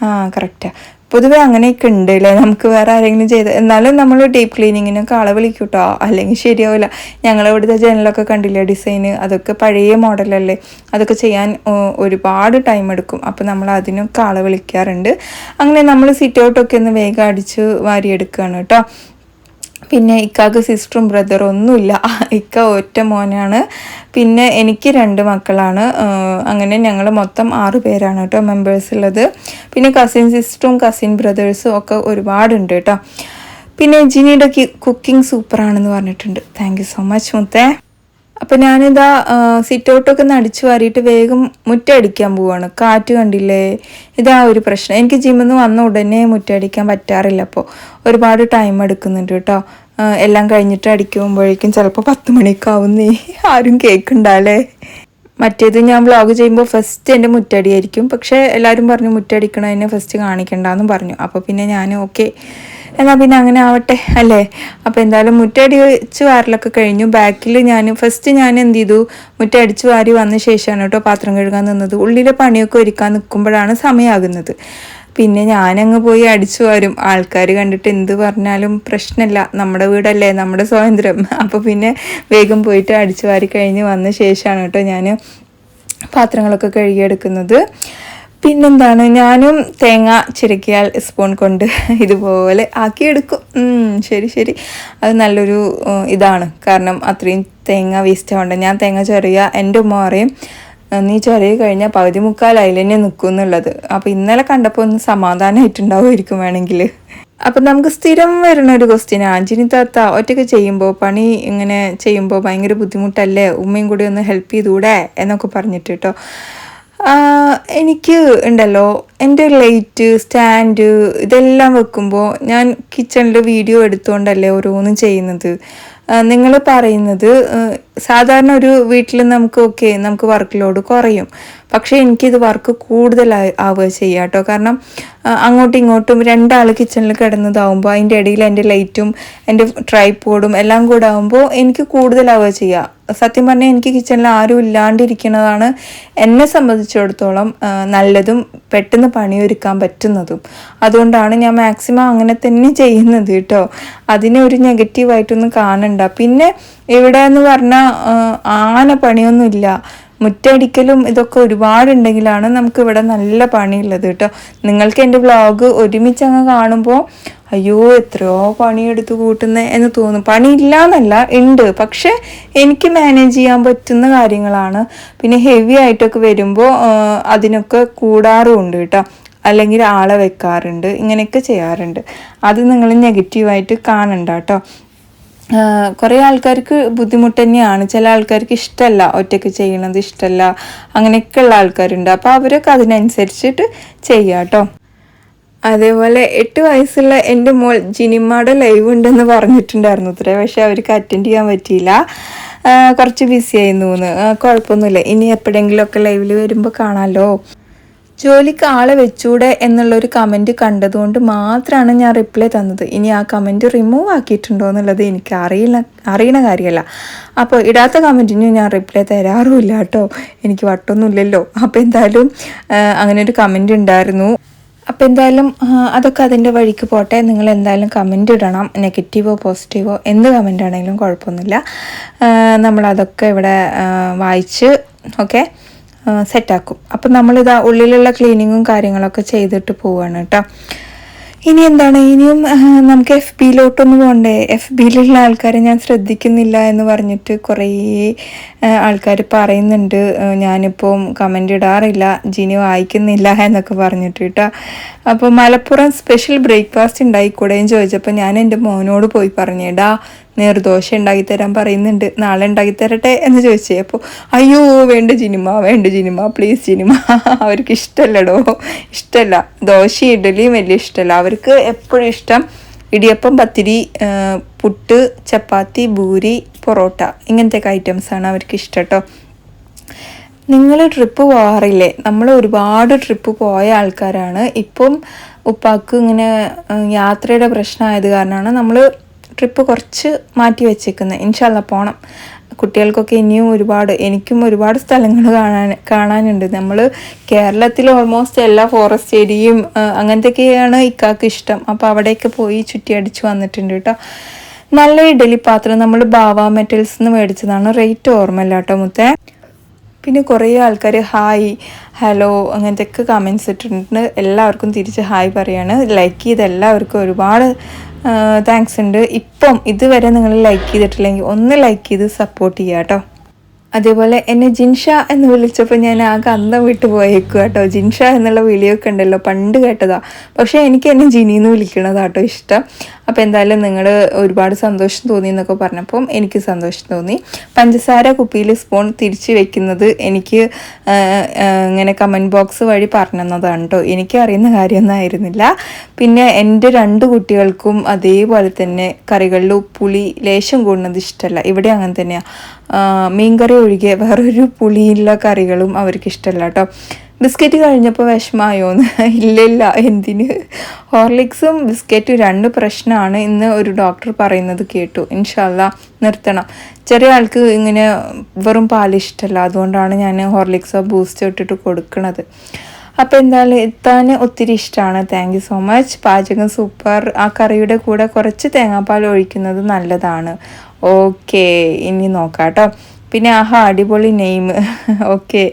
ആ കറക്റ്റാ പൊതുവെ അങ്ങനെയൊക്കെ ഉണ്ട് അല്ലേ നമുക്ക് വേറെ ആരെങ്കിലും ചെയ്ത് എന്നാലും നമ്മൾ ഡീപ്പ് ക്ലീനിങ്ങിനൊക്കെ ആളെ വിളിക്കൂട്ടോ. കേട്ടോ അല്ലെങ്കിൽ ശരിയാവില്ല ഞങ്ങൾ ഇവിടുത്തെ ജനലൊക്കെ കണ്ടില്ലേ? ഡിസൈന് അതൊക്കെ പഴയ മോഡലല്ലേ? അതൊക്കെ ചെയ്യാൻ ഒരുപാട് ടൈം എടുക്കും. അപ്പോൾ നമ്മൾ അതിനൊക്കെ ആളെ വിളിക്കാറുണ്ട്. അങ്ങനെ നമ്മൾ സിറ്റ് ഔട്ടൊക്കെ ഒന്ന് വേഗം അടിച്ച് വാരിയെടുക്കുകയാണ് കേട്ടോ. പിന്നെ ഇക്കാക്ക് സിസ്റ്ററും ബ്രദറും ഒന്നുമില്ല. ഇക്ക ഒറ്റ മോനാണ്. പിന്നെ എനിക്ക് രണ്ട് മക്കളാണ്. അങ്ങനെ ഞങ്ങൾ മൊത്തം ആറ് പേരാണ് കേട്ടോ മെമ്പേഴ്സ് ഉള്ളത്. പിന്നെ കസിൻ സിസ്റ്ററും കസിൻ ബ്രദേഴ്സും ഒക്കെ ഒരുപാടുണ്ട് കേട്ടോ. പിന്നെ ജിനിയുടെ കുക്കിംഗ് സൂപ്പറാണെന്ന് പറഞ്ഞിട്ടുണ്ട്. താങ്ക് യു സോ മച്ച് മുത്തേ. അപ്പം ഞാനിതാ സിറ്റ് ഔട്ടൊക്കെ ഒന്ന് അടിച്ചു വാരിയിട്ട് വേഗം മുറ്റടിക്കാൻ പോവാണ്. കാറ്റ് കണ്ടില്ലേ? ഇതാ ഒരു പ്രശ്നം. എനിക്ക് ജിമ്മിൽ നിന്ന് വന്ന ഉടനെ മുറ്റടിക്കാൻ പറ്റാറില്ല അപ്പോൾ ഒരുപാട് ടൈം എടുക്കുന്നുണ്ട് കേട്ടോ. എല്ലാം കഴിഞ്ഞിട്ട് അടിക്കുമ്പോഴേക്കും ചിലപ്പോൾ പത്ത് മണിയൊക്കെ ആവുന്നേ ആരും കേൾക്കണ്ടല്ലേ? മറ്റേത് ഞാൻ വ്ളോഗ് ചെയ്യുമ്പോൾ ഫസ്റ്റ് എന്റെ മുറ്റടിയായിരിക്കും. പക്ഷേ എല്ലാവരും പറഞ്ഞു മുറ്റടിക്കണതിനെ ഫസ്റ്റ് കാണിക്കണ്ടെന്നും പറഞ്ഞു. അപ്പോൾ പിന്നെ ഞാൻ ഓക്കെ എന്നാൽ പിന്നെ അങ്ങനെ ആവട്ടെ അല്ലേ? അപ്പോൾ എന്തായാലും മുറ്റടി വെച്ച് വാരലൊക്കെ കഴിഞ്ഞു. ബാക്കിൽ ഞാൻ ഫസ്റ്റ് ഞാൻ എന്ത് ചെയ്തു? മുറ്റടിച്ച് വാരി വന്ന ശേഷമാണ് കേട്ടോ പാത്രം കഴുകാൻ നിന്നത്. ഉള്ളിലെ പണിയൊക്കെ ഒരുക്കാൻ നിൽക്കുമ്പോഴാണ് സമയമാകുന്നത് പിന്നെ ഞാനങ്ങ് പോയി അടിച്ചു വരും. ആൾക്കാർ കണ്ടിട്ട് എന്ത് പറഞ്ഞാലും പ്രശ്നമില്ല നമ്മുടെ വീടല്ലേ നമ്മുടെ സ്വാതന്ത്ര്യം. അപ്പോൾ പിന്നെ വേഗം പോയിട്ട് അടിച്ചു വാരി കഴിഞ്ഞ് വന്ന ശേഷമാണ് കേട്ടോ ഞാൻ പാത്രങ്ങളൊക്കെ കഴുകിയെടുക്കുന്നത്. പിന്നെന്താണ്? ഞാനും തേങ്ങ ചിരക്കിയാൽ സ്പൂൺ കൊണ്ട് ഇതുപോലെ ആക്കിയെടുക്കും. ശരി ശരി. അത് നല്ലൊരു ഇതാണ്. കാരണം അത്രയും തേങ്ങ വേസ്റ്റ് ആവണ്ട. ഞാൻ തേങ്ങ ചെറിയ എന്റെ ഉമ്മ പറയും നീ ചെറിയ കഴിഞ്ഞാൽ പകുതി അതിൽ തന്നെ നിൽക്കും എന്നുള്ളത്. അപ്പോൾ ഇന്നലെ കണ്ടപ്പോൾ ഒന്ന് സമാധാനമായിട്ടുണ്ടാവുമായിരിക്കും വേണമെങ്കിൽ. അപ്പം നമുക്ക് സ്ഥിരം വരുന്ന ഒരു ക്വസ്റ്റ്യൻ ആഞ്ചിനി താത്ത ഒറ്റയ്ക്ക് ചെയ്യുമ്പോൾ പണി ഇങ്ങനെ ചെയ്യുമ്പോൾ ഭയങ്കര ബുദ്ധിമുട്ടല്ലേ? ഉമ്മയും കൂടി ഒന്ന് ഹെൽപ്പ് ചെയ്തൂടെ? എന്നൊക്കെ പറഞ്ഞിട്ട് കേട്ടോ എനിക്ക് ഉണ്ടല്ലോ എന്റെ ലൈറ്റ് സ്റ്റാൻഡ് ഇതെല്ലാം വെക്കുമ്പോൾ ഞാൻ കിച്ചണിൽ വീഡിയോ എടുത്തുകൊണ്ടല്ലേ ഓരോന്നും ചെയ്യുന്നത്. നിങ്ങൾ പറയുന്നത് സാധാരണ ഒരു വീട്ടിൽ നമുക്ക് ഓക്കെ നമുക്ക് വർക്ക് ലോഡ് കുറയും. പക്ഷേ എനിക്കിത് വർക്ക് കൂടുതലായി ആവുക ചെയ്യുക കേട്ടോ കാരണം അങ്ങോട്ടും ഇങ്ങോട്ടും രണ്ടാൾ കിച്ചണിൽ കിടന്നതാവുമ്പോൾ അതിന്റെ ഇടയിൽ എന്റെ ലൈറ്റും എന്റെ ട്രൈപ്പോഡും എല്ലാം കൂടെ ആവുമ്പോൾ എനിക്ക് കൂടുതലാവുക ചെയ്യുക സത്യം പറഞ്ഞാൽ എനിക്ക് കിച്ചണിൽ ആരും ഇല്ലാണ്ടിരിക്കുന്നതാണ് എന്നെ സംബന്ധിച്ചിടത്തോളം നല്ലതും പെട്ടെന്ന് പണിയൊരുക്കാൻ പറ്റുന്നതും. അതുകൊണ്ടാണ് ഞാൻ മാക്സിമം അങ്ങനെ തന്നെ ചെയ്യുന്നത് കേട്ടോ. അതിനെ ഒരു നെഗറ്റീവായിട്ടൊന്നും കാണണ്ട. പിന്നെ ഇവിടെ എന്ന് പറഞ്ഞാൽ ആന പണിയൊന്നുമില്ല. മുറ്റടിക്കലും ഇതൊക്കെ ഒരുപാടുണ്ടെങ്കിലാണ് നമുക്ക് ഇവിടെ നല്ല പണിയുള്ളത് കേട്ടോ. നിങ്ങൾക്ക് എന്റെ വ്ളോഗ് ഒരുമിച്ച് അങ്ങ് കാണുമ്പോൾ അയ്യോ എത്രയോ പണിയെടുത്ത് കൂട്ടുന്നേ എന്ന് തോന്നും. പണിയില്ല എന്നല്ല ഉണ്ട്. പക്ഷെ എനിക്ക് മാനേജ് ചെയ്യാൻ പറ്റുന്ന കാര്യങ്ങളാണ്. പിന്നെ ഹെവി ആയിട്ടൊക്കെ വരുമ്പോൾ അതിനൊക്കെ കൂടാറുമുണ്ട് കേട്ടോ. അല്ലെങ്കിൽ ആളെ വെക്കാറുണ്ട് ഇങ്ങനെയൊക്കെ ചെയ്യാറുണ്ട്. അത് നിങ്ങൾ നെഗറ്റീവായിട്ട് കാണണ്ട കേട്ടോ. കുറേ ആൾക്കാർക്ക് ബുദ്ധിമുട്ട് തന്നെയാണ്. ചില ആൾക്കാർക്ക് ഇഷ്ടമല്ല ഒറ്റയ്ക്ക് ചെയ്യണത് ഇഷ്ടമല്ല അങ്ങനെയൊക്കെയുള്ള ആൾക്കാരുണ്ട്. അപ്പോൾ അവരൊക്കെ അതിനനുസരിച്ചിട്ട് ചെയ്യാം കേട്ടോ. അതേപോലെ എട്ട് വയസ്സുള്ള എന്റെ മോൾ ജിനിമ്മയുടെ ലൈവ് ഉണ്ടെന്ന് പറഞ്ഞിട്ടുണ്ടായിരുന്നു. ഇത്രേ പക്ഷെ അവർക്ക് അറ്റൻഡ് ചെയ്യാൻ പറ്റിയില്ല. കുറച്ച് ബിസി ആയിരുന്നു എന്ന്. കുഴപ്പമൊന്നുമില്ല. ഇനി എപ്പോഴെങ്കിലുമൊക്കെ ലൈവിൽ വരുമ്പോൾ കാണാമല്ലോ ജോലിക്ക് ആളെ വെച്ചൂടെ എന്നുള്ളൊരു കമന്റ് കണ്ടതുകൊണ്ട് മാത്രമാണ് ഞാൻ റിപ്ലൈ തന്നത്. ഇനി ആ കമന്റ് റിമൂവ് ആക്കിയിട്ടുണ്ടോ എന്നുള്ളത് എനിക്ക് അറിയില്ല അറിയണ കാര്യമല്ല. അപ്പോൾ ഇടാത്ത കമന്റിന് ഞാൻ റിപ്ലൈ തരാറുമില്ല കേട്ടോ. എനിക്ക് വട്ടൊന്നുമില്ലല്ലോ. അപ്പോൾ എന്തായാലും അങ്ങനെ ഒരു കമന്റ് ഉണ്ടായിരുന്നു. അപ്പോൾ എന്തായാലും അതൊക്കെ അതിന്റെ വഴിക്ക് പോട്ടെ. നിങ്ങൾ എന്തായാലും കമന്റ് ഇടണം. നെഗറ്റീവോ പോസിറ്റീവോ എന്ത് കമന്റ് ആണെങ്കിലും കുഴപ്പമൊന്നുമില്ല. നമ്മളതൊക്കെ ഇവിടെ വായിച്ച് ഓക്കെ സെറ്റാക്കും അപ്പം നമ്മളിതാ ഉള്ളിലുള്ള ക്ലീനിങ്ങും കാര്യങ്ങളൊക്കെ ചെയ്തിട്ട് പോവുകയാണ് കേട്ടോ. ഇനി എന്താണ്? ഇനിയും നമുക്ക് എഫ് ബിയിലോട്ടൊന്നും പോകണ്ടേ എഫ് ബിയിലുള്ള ആൾക്കാരെ ഞാൻ ശ്രദ്ധിക്കുന്നില്ല എന്ന് പറഞ്ഞിട്ട് കുറേ ആൾക്കാർ പറയുന്നുണ്ട്. ഞാനിപ്പം കമന്റ് ഇടാറില്ല ജിനി വായിക്കുന്നില്ല എന്നൊക്കെ പറഞ്ഞിട്ട് കേട്ടോ. അപ്പോൾ മലപ്പുറം സ്പെഷ്യൽ ബ്രേക്ക്ഫാസ്റ്റ് ഉണ്ടായിക്കൂടെയും ചോദിച്ചപ്പോൾ ഞാൻ എന്റെ മോനോട് പോയി പറഞ്ഞേടാ നീർദോശ ഉണ്ടാക്കി തരാൻ പറയുന്നുണ്ട്. നാളെ ഉണ്ടാക്കി തരട്ടെ എന്ന് ചോദിച്ചേ. അപ്പോൾ അയ്യോ വേണ്ട ജിനിമ വേണ്ട ജിനിമ പ്ലീസ് ജിനിമ അവർക്ക് ഇഷ്ടമല്ലടോ ഇഷ്ടമല്ല ദോശ ഇഡലിയും വലിയ ഇഷ്ടമല്ല അവർക്ക് എപ്പോഴും ഇഷ്ടം ഇടിയപ്പം പത്തിരി പുട്ട് ചപ്പാത്തി ബൂരി പൊറോട്ട. ഇങ്ങനത്തെ ഐറ്റംസാണ് അവർക്ക് ഇഷ്ടം കേട്ടോ നിങ്ങൾ ട്രിപ്പ് പോകാറില്ലേ നമ്മൾ ഒരുപാട് ട്രിപ്പ് പോയ ആൾക്കാരാണ്. ഇപ്പം ഉപ്പാക്ക് ഇങ്ങനെ യാത്രയുടെ പ്രശ്നമായത് കാരണമാണ് നമ്മൾ ട്രിപ്പ് കുറച്ച് മാറ്റി വെച്ചേക്കുന്നത് ഇൻഷാല്ല പോകണം കുട്ടികൾക്കൊക്കെ ഇനിയും ഒരുപാട് എനിക്കും ഒരുപാട് സ്ഥലങ്ങൾ കാണാൻ കാണാനുണ്ട്. നമ്മൾ കേരളത്തിൽ ഓൾമോസ്റ്റ് എല്ലാ ഫോറസ്റ്റ് ഏരിയയും അങ്ങനത്തെയൊക്കെയാണ് ഇക്കാക്ക് ഇഷ്ടം. അപ്പോൾ അവിടെയൊക്കെ പോയി ചുറ്റി അടിച്ച് വന്നിട്ടുണ്ട് കേട്ടോ. നല്ല ഇഡലി പാത്രം. നമ്മൾ ബാവ മെറ്റൽസ് നിന്ന് മേടിച്ചതാണ്. റേറ്റ് ഓർമ്മയില്ല കേട്ടോ മുത്തേ. പിന്നെ കുറേ ആൾക്കാർ ഹായ് ഹലോ അങ്ങനത്തെയൊക്കെ കമൻസ് ഇട്ടിട്ടുണ്ട്. എല്ലാവർക്കും തിരിച്ച് ഹായ് പറയാണ്. ലൈക്ക് ചെയ്ത് എല്ലാവർക്കും ഒരുപാട് താങ്ക്സ് ഉണ്ട്. ഇപ്പം ഇതുവരെ നിങ്ങൾ ലൈക്ക് ചെയ്തിട്ടില്ലെങ്കിൽ ഒന്ന് ലൈക്ക് ചെയ്ത് സപ്പോർട്ട് ചെയ്യാം കേട്ടോ അതേപോലെ എന്നെ ജിൻഷ എന്ന് വിളിച്ചപ്പോൾ ഞാൻ ആകെ അന്തം വിട്ട് പോയേക്കുക കേട്ടോ. ജിൻഷ എന്നുള്ള വിളിയൊക്കെ ഉണ്ടല്ലോ പണ്ട് കേട്ടതാ. പക്ഷേ എനിക്ക് എന്നെ ജിനി എന്ന് വിളിക്കണതാ കേട്ടോ ഇഷ്ടം. അപ്പോൾ എന്തായാലും നിങ്ങൾ ഒരുപാട് സന്തോഷം തോന്നി എന്നൊക്കെ പറഞ്ഞപ്പോൾ എനിക്ക് സന്തോഷം തോന്നി. പഞ്ചസാര കുപ്പിയിൽ സ്പൂൺ തിരിച്ച് വെക്കുന്നത് എനിക്ക് ഇങ്ങനെ കമന്റ് ബോക്സ് വഴി പറഞ്ഞതാണ് കേട്ടോ. എനിക്ക് അറിയുന്ന കാര്യമൊന്നും ആയിരുന്നില്ല. പിന്നെ എന്റെ രണ്ട് കുട്ടികൾക്കും അതേപോലെ തന്നെ കറികളിൽ പുളി ലേശം കൂടുന്നത് ഇഷ്ടമല്ല. ഇവിടെ അങ്ങനെ തന്നെയാണ് മീൻകറി ഒഴികെ വേറൊരു പുളിയുള്ള കറികളും അവർക്ക് ഇഷ്ടമല്ല കേട്ടോ ബിസ്ക്കറ്റ് കഴിഞ്ഞപ്പോൾ വിഷമായോന്ന്. ഇല്ല ഇല്ല എന്തിന്? ഹോർലിക്സും ബിസ്ക്കറ്റും രണ്ട് പ്രശ്നമാണ് ഇന്ന് ഒരു ഡോക്ടർ പറയുന്നത് കേട്ടു. ഇൻഷാല്ല നിർത്തണം. ചെറിയ ആൾക്ക് ഇങ്ങനെ വെറും പാൽ ഇഷ്ടമല്ല അതുകൊണ്ടാണ് ഞാൻ ഹോർലിക്സോ ബൂസ്റ്റോ ഇട്ടിട്ട് കൊടുക്കുന്നത് അപ്പോൾ എന്തായാലും എത്താൻ ഒത്തിരി ഇഷ്ടമാണ് താങ്ക് യു സോ മച്ച്. പാചകം സൂപ്പർ. ആ കറിയുടെ കൂടെ കുറച്ച് തേങ്ങാപ്പാൽ ഒഴിക്കുന്നത് നല്ലതാണ്. ഓക്കെ ഇനി നോക്കാം കേട്ടോ പിന്നെ ആഹാ അടിപൊളി നെയിം ഓക്കെ.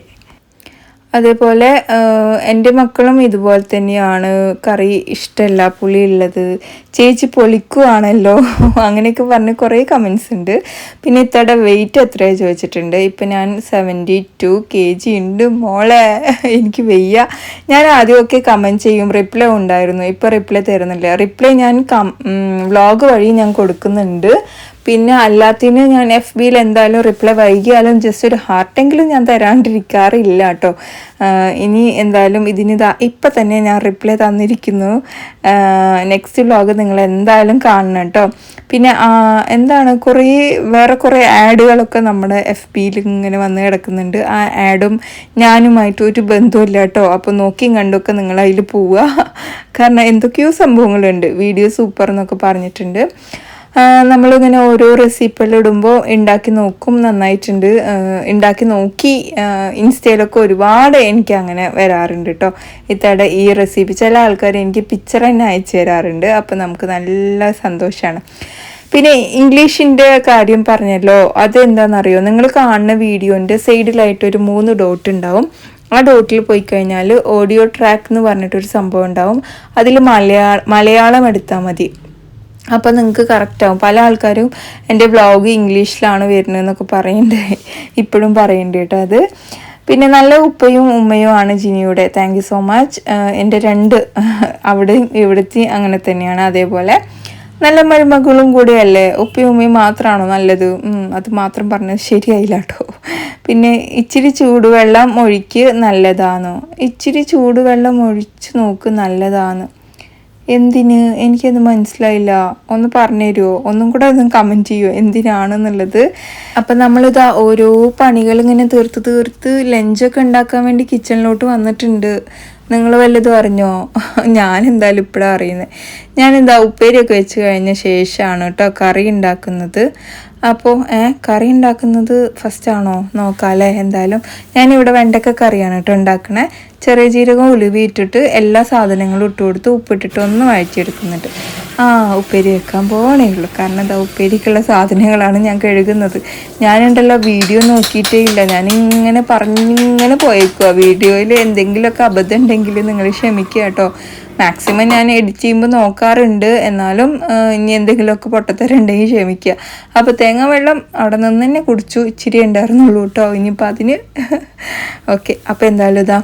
അതേപോലെ എന്റെ മക്കളും ഇതുപോലെ തന്നെയാണ്. കറി ഇഷ്ടമല്ല പുളിയുള്ളത്. ചേച്ചി പൊളിക്കുവാണല്ലോ. അങ്ങനെയൊക്കെ പറഞ്ഞ് കുറേ കമൻസ് ഉണ്ട്. പിന്നെ ഇത്തയുടെ വെയിറ്റ് എത്രയാണ് ചോദിച്ചിട്ടുണ്ട്? ഇപ്പം ഞാൻ സെവന്റി ടു കെ ജി ഉണ്ട് മോളെ. എനിക്ക് വെയ്യ. ഞാൻ ആദ്യമൊക്കെ കമന്റ് ചെയ്യും. റിപ്ലൈ ഉണ്ടായിരുന്നു. ഇപ്പോൾ റിപ്ലൈ തരുന്നില്ല. റിപ്ലൈ ഞാൻ കം വ്ളോഗ് വഴി ഞാൻ കൊടുക്കുന്നുണ്ട്. പിന്നെ അല്ലാത്തതിന് ഞാൻ എഫ് ബിയിൽ എന്തായാലും റിപ്ലൈ വൈകിയാലും ജസ്റ്റ് ഒരു ഹാർട്ടെങ്കിലും ഞാൻ തരാണ്ടിരിക്കാറില്ല കേട്ടോ ഇനി എന്തായാലും ഇതിനിതാ ഇപ്പം തന്നെ ഞാൻ റിപ്ലൈ തന്നിരിക്കുന്നു. നെക്സ്റ്റ് വ്ലോഗ് നിങ്ങൾ എന്തായാലും കാണണം കേട്ടോ പിന്നെ എന്താണ് കുറേ വേറെ കുറേ ആഡുകളൊക്കെ നമ്മുടെ എഫ് ബിയിൽ ഇങ്ങനെ വന്ന് കിടക്കുന്നുണ്ട്. ആ ആഡും ഞാനുമായിട്ട് ഒരു ബന്ധമില്ല കേട്ടോ അപ്പോൾ നോക്കിയും കണ്ടൊക്കെ നിങ്ങൾ അതിൽ പോവുക. കാരണം എന്തൊക്കെയോ സംഭവങ്ങളുണ്ട്. വീഡിയോ സൂപ്പർ എന്നൊക്കെ പറഞ്ഞിട്ടുണ്ട്. നമ്മളിങ്ങനെ ഓരോ റെസിപ്പികൾ ഇടുമ്പോൾ ഉണ്ടാക്കി നോക്കും നന്നായിട്ടുണ്ട്. ഉണ്ടാക്കി നോക്കി ഇൻസ്റ്റയിലൊക്കെ ഒരുപാട് എനിക്ക് അങ്ങനെ വരാറുണ്ട് കേട്ടോ ഇത്തവിടെ ഈ റെസിപ്പി ചില ആൾക്കാർ എനിക്ക് പിക്ചർ തന്നെ അയച്ചു തരാറുണ്ട്. അപ്പോൾ നമുക്ക് നല്ല സന്തോഷമാണ് പിന്നെ ഇംഗ്ലീഷിന്റെ കാര്യം പറഞ്ഞല്ലോ അതെന്താണെന്നറിയോ നിങ്ങൾ കാണുന്ന വീഡിയോന്റെ സൈഡിലായിട്ട് ഒരു മൂന്ന് ഡോട്ട് ഉണ്ടാവും. ആ ഡോട്ടിൽ പോയി കഴിഞ്ഞാൽ ഓഡിയോ ട്രാക്ക് എന്ന് പറഞ്ഞിട്ടൊരു സംഭവം ഉണ്ടാവും. അതിൽ മലയാള മലയാളം എടുത്താൽ മതി. അപ്പോൾ നിങ്ങൾക്ക് കറക്റ്റാവും പല ആൾക്കാരും എന്റെ ബ്ലോഗ് ഇംഗ്ലീഷിലാണ് വരുന്നതെന്നൊക്കെ പറയുന്നുണ്ട് ഇപ്പോഴും പറയുന്നുണ്ട് കേട്ടോ അത്. പിന്നെ നല്ല ഉപ്പയും ഉമ്മയും ആണ് ജിനിയുടെ. താങ്ക് യു സോ മച്ച് എന്റെ രണ്ട് അവിടെയും ഇവിടുത്തെ അങ്ങനെ തന്നെയാണ് അതേപോലെ. നല്ല മരുമകളും കൂടിയല്ലേ ഉപ്പയും ഉമ്മയും മാത്രമാണോ നല്ലത്? അത് മാത്രം പറഞ്ഞത് ശരിയായില്ല കേട്ടോ. പിന്നെ ഇച്ചിരി ചൂടുവെള്ളം ഒഴിക്ക് നല്ലതാണോ ഇച്ചിരി ചൂടുവെള്ളം ഒഴിച്ച് നോക്ക് നല്ലതാണ് എന്തിന്? എനിക്കത് മനസ്സിലായില്ല. ഒന്ന് പറഞ്ഞു തരുമോ ഒന്നും കൂടെ ഒന്ന് കമന്റ് ചെയ്യുമോ എന്തിനാണെന്നുള്ളത്? അപ്പം നമ്മളിതാ ഓരോ പണികൾ ഇങ്ങനെ തീർത്ത് തീർത്ത് ലഞ്ചൊക്കെ ഉണ്ടാക്കാൻ വേണ്ടി കിച്ചണിലോട്ട് വന്നിട്ടുണ്ട്. നിങ്ങൾ വല്ലതും അറിഞ്ഞോ? ഞാൻ എന്തായാലും ഇപ്പോഴാണ് അറിയുന്നത് ഞാൻ എന്താ ഉപ്പേരിയൊക്കെ വെച്ച് കഴിഞ്ഞ ശേഷമാണ് കേട്ടോ കറി ഉണ്ടാക്കുന്നത്. അപ്പോൾ കറി ഉണ്ടാക്കുന്നത് ഫസ്റ്റ് ആണോ? നോക്കാം അല്ലേ എന്തായാലും. ഞാനിവിടെ വെണ്ടക്ക കറിയാണ് കേട്ടോ ഉണ്ടാക്കണേ. ചെറിയ ജീരകം ഉലുവി ഇട്ടിട്ട് എല്ലാ സാധനങ്ങളും ഇട്ട് കൊടുത്ത് ഉപ്പിട്ടിട്ട് ഒന്ന് വഴറ്റിയെടുക്കുന്നുണ്ട്. ആ ഉപ്പേരി വെക്കാൻ പോകണേ ഉള്ളൂ. കാരണം എന്താ ഉപ്പേരിക്കുള്ള സാധനങ്ങളാണ് ഞാൻ കഴുകുന്നത്. ഞാനുണ്ടല്ലോ വീഡിയോ നോക്കിയിട്ടേ ഇല്ല. ഞാനിങ്ങനെ പറഞ്ഞിങ്ങനെ പോയേക്കുക വീഡിയോയിൽ എന്തെങ്കിലുമൊക്കെ അബദ്ധം ഉണ്ടെങ്കിൽ നിങ്ങൾ ക്ഷമിക്കുക കേട്ടോ. മാക്സിമം ഞാൻ എഡിറ്റ് ചെയ്യുമ്പോൾ നോക്കാറുണ്ട്. എന്നാലും ഇനി എന്തെങ്കിലുമൊക്കെ പൊട്ടത്തരുണ്ടെങ്കിൽ ക്ഷമിക്കുക. അപ്പോൾ തേങ്ങ വെള്ളം അവിടെ നിന്ന് തന്നെ കുടിച്ചു. ഇച്ചിരി ഉണ്ടായിരുന്നുള്ളൂ കേട്ടോ ഇനിയിപ്പോൾ അതിന് ഓക്കെ അപ്പോൾ എന്തായാലും ഇതാ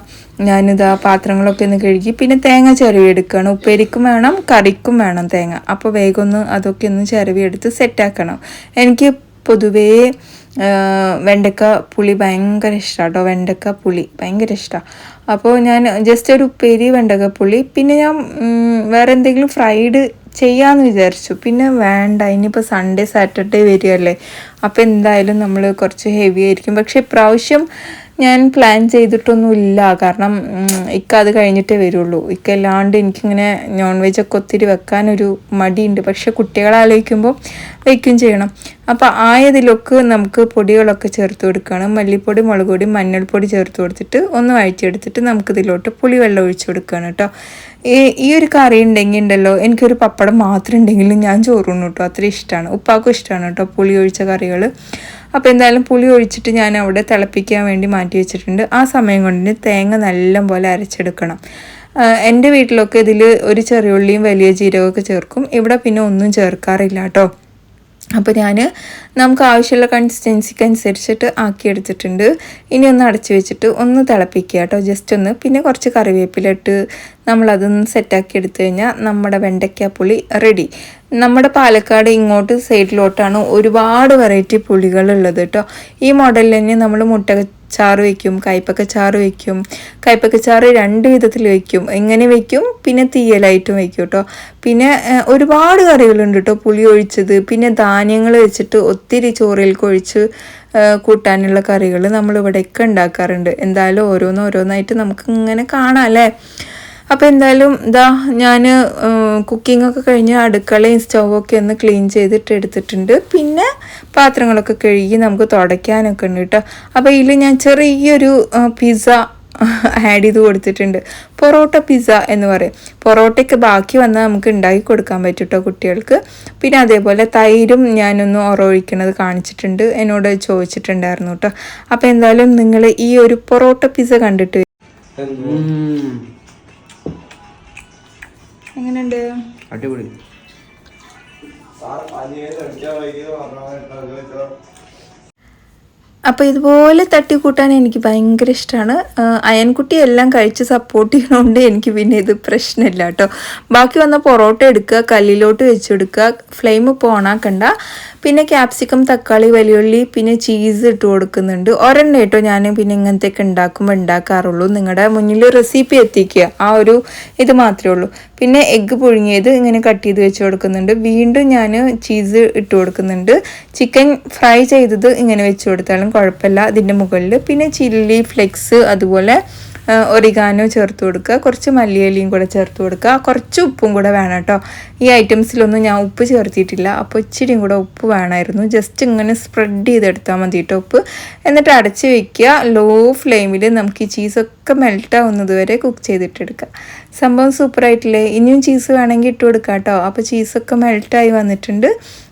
ഞാനിതാ പാത്രങ്ങളൊക്കെ ഒന്ന് കഴുകി പിന്നെ തേങ്ങ ചിരവിയെടുക്കണം ഉപ്പേരിക്കും വേണം കറിക്കും വേണം തേങ്ങ. അപ്പോൾ വേഗം ഒന്ന് അതൊക്കെ ഒന്ന് ചിരവിയെടുത്ത് സെറ്റാക്കണം എനിക്ക് പൊതുവേ വെണ്ടക്ക പുളി ഭയങ്കര ഇഷ്ടമാണ് കേട്ടോ വെണ്ടക്ക പുളി ഭയങ്കര ഇഷ്ടമാണ് അപ്പോൾ ഞാൻ ജസ്റ്റ് ഒരു ഉപ്പേരി വെണ്ടക്ക പുളി പിന്നെ ഞാൻ വേറെ എന്തെങ്കിലും ഫ്രൈഡ് ചെയ്യാമെന്ന് വിചാരിച്ചു. പിന്നെ വേണ്ട ഇനിയിപ്പോൾ സൺഡേ സാറ്റർഡേ വരികയല്ലേ. അപ്പോൾ എന്തായാലും നമ്മൾ കുറച്ച് ഹെവി ആയിരിക്കും. പക്ഷേ ഇപ്രാവശ്യം ഞാൻ പ്ലാൻ ചെയ്തിട്ടൊന്നുമില്ല. കാരണം ഇക്ക അത് കഴിഞ്ഞിട്ടേ വരുള്ളൂ. ഇക്ക അല്ലാണ്ട് എനിക്കിങ്ങനെ നോൺ വെജ് ഒക്കെ ഒത്തിരി വെക്കാനൊരു മടിയുണ്ട്. പക്ഷെ കുട്ടികളെ ആലോചിക്കുമ്പോൾ വയ്ക്കും ചെയ്യണം. അപ്പോൾ ആയതിലൊക്കെ നമുക്ക് പൊടികളൊക്കെ ചേർത്ത് കൊടുക്കണം. മല്ലിപ്പൊടി മുളക് പൊടി മഞ്ഞൾപ്പൊടി ചേർത്ത് കൊടുത്തിട്ട് ഒന്ന് വഴറ്റിയെടുത്തിട്ട് നമുക്ക് ഇതിലോട്ട് പുളിവെള്ളം ഒഴിച്ചു കൊടുക്കണം കേട്ടോ. ഈ ഈ ഒരു കറി ഉണ്ടെങ്കിൽ ഉണ്ടല്ലോ എനിക്കൊരു പപ്പടം മാത്രം ഉണ്ടെങ്കിലും ഞാൻ ചോറുണ്ണു കേട്ടോ. അത്ര ഇഷ്ടമാണ് ഉപ്പാക്കും ഇഷ്ടമാണ് കേട്ടോ പുളി ഒഴിച്ച കറികൾ അപ്പോൾ എന്തായാലും പുളി ഒഴിച്ചിട്ട് ഞാൻ അവിടെ തിളപ്പിക്കാൻ വേണ്ടി മാറ്റി വെച്ചിട്ടുണ്ട്. ആ സമയം കൊണ്ട് തേങ്ങ നല്ല പോലെ അരച്ചെടുക്കണം എന്റെ വീട്ടിലൊക്കെ ഇതിൽ ഒരു ചെറിയുള്ളിയും വലിയ ജീരകമൊക്കെ ചേർക്കും. ഇവിടെ പിന്നെ ഒന്നും ചേർക്കാറില്ല കേട്ടോ. അപ്പോൾ ഞാൻ നമുക്ക് ആവശ്യമുള്ള കൺസിസ്റ്റൻസിക്ക് അനുസരിച്ചിട്ട് ആക്കിയെടുത്തിട്ടുണ്ട്. ഇനി ഒന്ന് അടച്ചു വെച്ചിട്ട് ഒന്ന് തിളപ്പിക്കുക കേട്ടോ. ജസ്റ്റ് ഒന്ന്. പിന്നെ കുറച്ച് കറിവേപ്പിലിട്ട് നമ്മളതൊന്ന് സെറ്റാക്കി എടുത്തു കഴിഞ്ഞാൽ നമ്മുടെ വെണ്ടയ്ക്ക പുളി റെഡി നമ്മുടെ പാലക്കാട് ഇങ്ങോട്ട് സൈഡിലോട്ടാണ് ഒരുപാട് വെറൈറ്റി പുളികളുള്ളത് കേട്ടോ ഈ മോഡലിൽ തന്നെ നമ്മൾ മുട്ട ചാറ് വയ്ക്കും കയ്പ്പക്കച്ചാറ് വയ്ക്കും വെക്കും. കയ്പക്ക ചാറ് രണ്ട് വിധത്തിൽ വയ്ക്കും എങ്ങനെ വയ്ക്കും പിന്നെ തീയലായിട്ടും വയ്ക്കും കേട്ടോ പിന്നെ ഒരുപാട് കറികളുണ്ട് കേട്ടോ പുളി ഒഴിച്ചത്. പിന്നെ ധാന്യങ്ങൾ വെച്ചിട്ട് ഒത്തിരി ചോറിലേക്ക് ഒഴിച്ച് കൂട്ടാനുള്ള കറികൾ നമ്മളിവിടെയൊക്കെ ഉണ്ടാക്കാറുണ്ട്. എന്തായാലും ഓരോന്നോരോന്നായിട്ട് നമുക്ക് ഇങ്ങനെ കാണാം അല്ലേ? അപ്പോൾ എന്തായാലും ഇതാ ഞാൻ കുക്കിങ്ങൊക്കെ കഴിഞ്ഞ് അടുക്കളയും സ്റ്റൗവൊക്കെ ഒന്ന് ക്ലീൻ ചെയ്തിട്ട് എടുത്തിട്ടുണ്ട്. പിന്നെ പാത്രങ്ങളൊക്കെ കഴുകി നമുക്ക് തുടയ്ക്കാനൊക്കെ ഉണ്ട് കേട്ടോ. അപ്പോൾ ഇതിൽ ഞാൻ ചെറിയൊരു പിസ്സ ആഡ് ചെയ്ത് കൊടുത്തിട്ടുണ്ട്. പൊറോട്ട പിസ്സ എന്ന് പറയും. പൊറോട്ടയ്ക്ക് ബാക്കി വന്നാൽ നമുക്ക് ഉണ്ടാക്കി കൊടുക്കാൻ പറ്റും കേട്ടോ കുട്ടികൾക്ക്. പിന്നെ അതേപോലെ തൈരും ഞാനൊന്ന് ഒറൊഴിക്കണത് കാണിച്ചിട്ടുണ്ട്. എന്നോട് ചോദിച്ചിട്ടുണ്ടായിരുന്നു കേട്ടോ. അപ്പോൾ എന്തായാലും നിങ്ങൾ ഈ ഒരു പൊറോട്ട പിസ്സ കണ്ടിട്ട് എങ്ങനെയുണ്ട്? അടിപൊളി. അപ്പോൾ ഇതുപോലെ തട്ടിക്കൂട്ടാൻ എനിക്ക് ഭയങ്കര ഇഷ്ടമാണ് അയൻകുട്ടി എല്ലാം കഴിച്ച് സപ്പോർട്ട് ചെയ്യണോണ്ട് എനിക്ക് പിന്നെ ഇത് പ്രശ്നമില്ല കേട്ടോ. ബാക്കി വന്ന പൊറോട്ട എടുക്കുക കല്ലിലോട്ട് വെച്ചെടുക്കുക ഫ്ലെയിം ഇപ്പോൾ ഓണാക്കണ്ട പിന്നെ ക്യാപ്സിക്കം തക്കാളി വലിയുള്ളി പിന്നെ ചീസ് ഇട്ട് കൊടുക്കുന്നുണ്ട്. ഒരെണ്ണം കേട്ടോ ഞാൻ പിന്നെ ഇങ്ങനത്തെയൊക്കെ ഉണ്ടാക്കുമ്പോൾ ഉണ്ടാക്കാറുള്ളൂ. നിങ്ങളുടെ മുന്നിൽ റെസിപ്പി എത്തിക്കുക. ആ ഒരു ഇത് മാത്രമേ ഉള്ളൂ. പിന്നെ എഗ്ഗ് പുഴുങ്ങിയത് ഇങ്ങനെ കട്ട് ചെയ്ത് വെച്ച് കൊടുക്കുന്നുണ്ട്. വീണ്ടും ഞാൻ ചീസ് ഇട്ട് കൊടുക്കുന്നുണ്ട്. ചിക്കൻ ഫ്രൈ ചെയ്തത് ഇങ്ങനെ വെച്ച് കൊടുത്താലും കുഴപ്പമില്ല. അതിന്റെ മുകളിൽ പിന്നെ ചില്ലി ഫ്ലെക്സ് അതുപോലെ ഒറിഗാനോ ചേർത്ത് കൊടുക്കുക. കുറച്ച് മല്ലിയലിയും കൂടെ ചേർത്ത് കൊടുക്കുക. കുറച്ച് ഉപ്പും കൂടെ വേണം കേട്ടോ. ഈ ഐറ്റംസിലൊന്നും ഞാൻ ഉപ്പ് ചേർത്തിട്ടില്ല. അപ്പോൾ ഇച്ചിരിയും കൂടെ ഉപ്പ് വേണമായിരുന്നു. ജസ്റ്റ് ഇങ്ങനെ സ്പ്രെഡ് ചെയ്തെടുത്താൽ മതി കേട്ടോ ഉപ്പ്. എന്നിട്ട് അടച്ച് വെക്കുക. ലോ ഫ്ലെയിമിൽ നമുക്ക് ഈ ചീസൊക്കെ മെൽറ്റ് ആവുന്നത് വരെ കുക്ക് ചെയ്തിട്ടെടുക്കുക. സംഭവം സൂപ്പറായിട്ടില്ലേ ഇനിയും ചീസ് വേണമെങ്കിൽ ഇട്ട് കൊടുക്കാം കേട്ടോ. അപ്പോൾ ചീസൊക്കെ മെൽട്ടായി വന്നിട്ടുണ്ട്.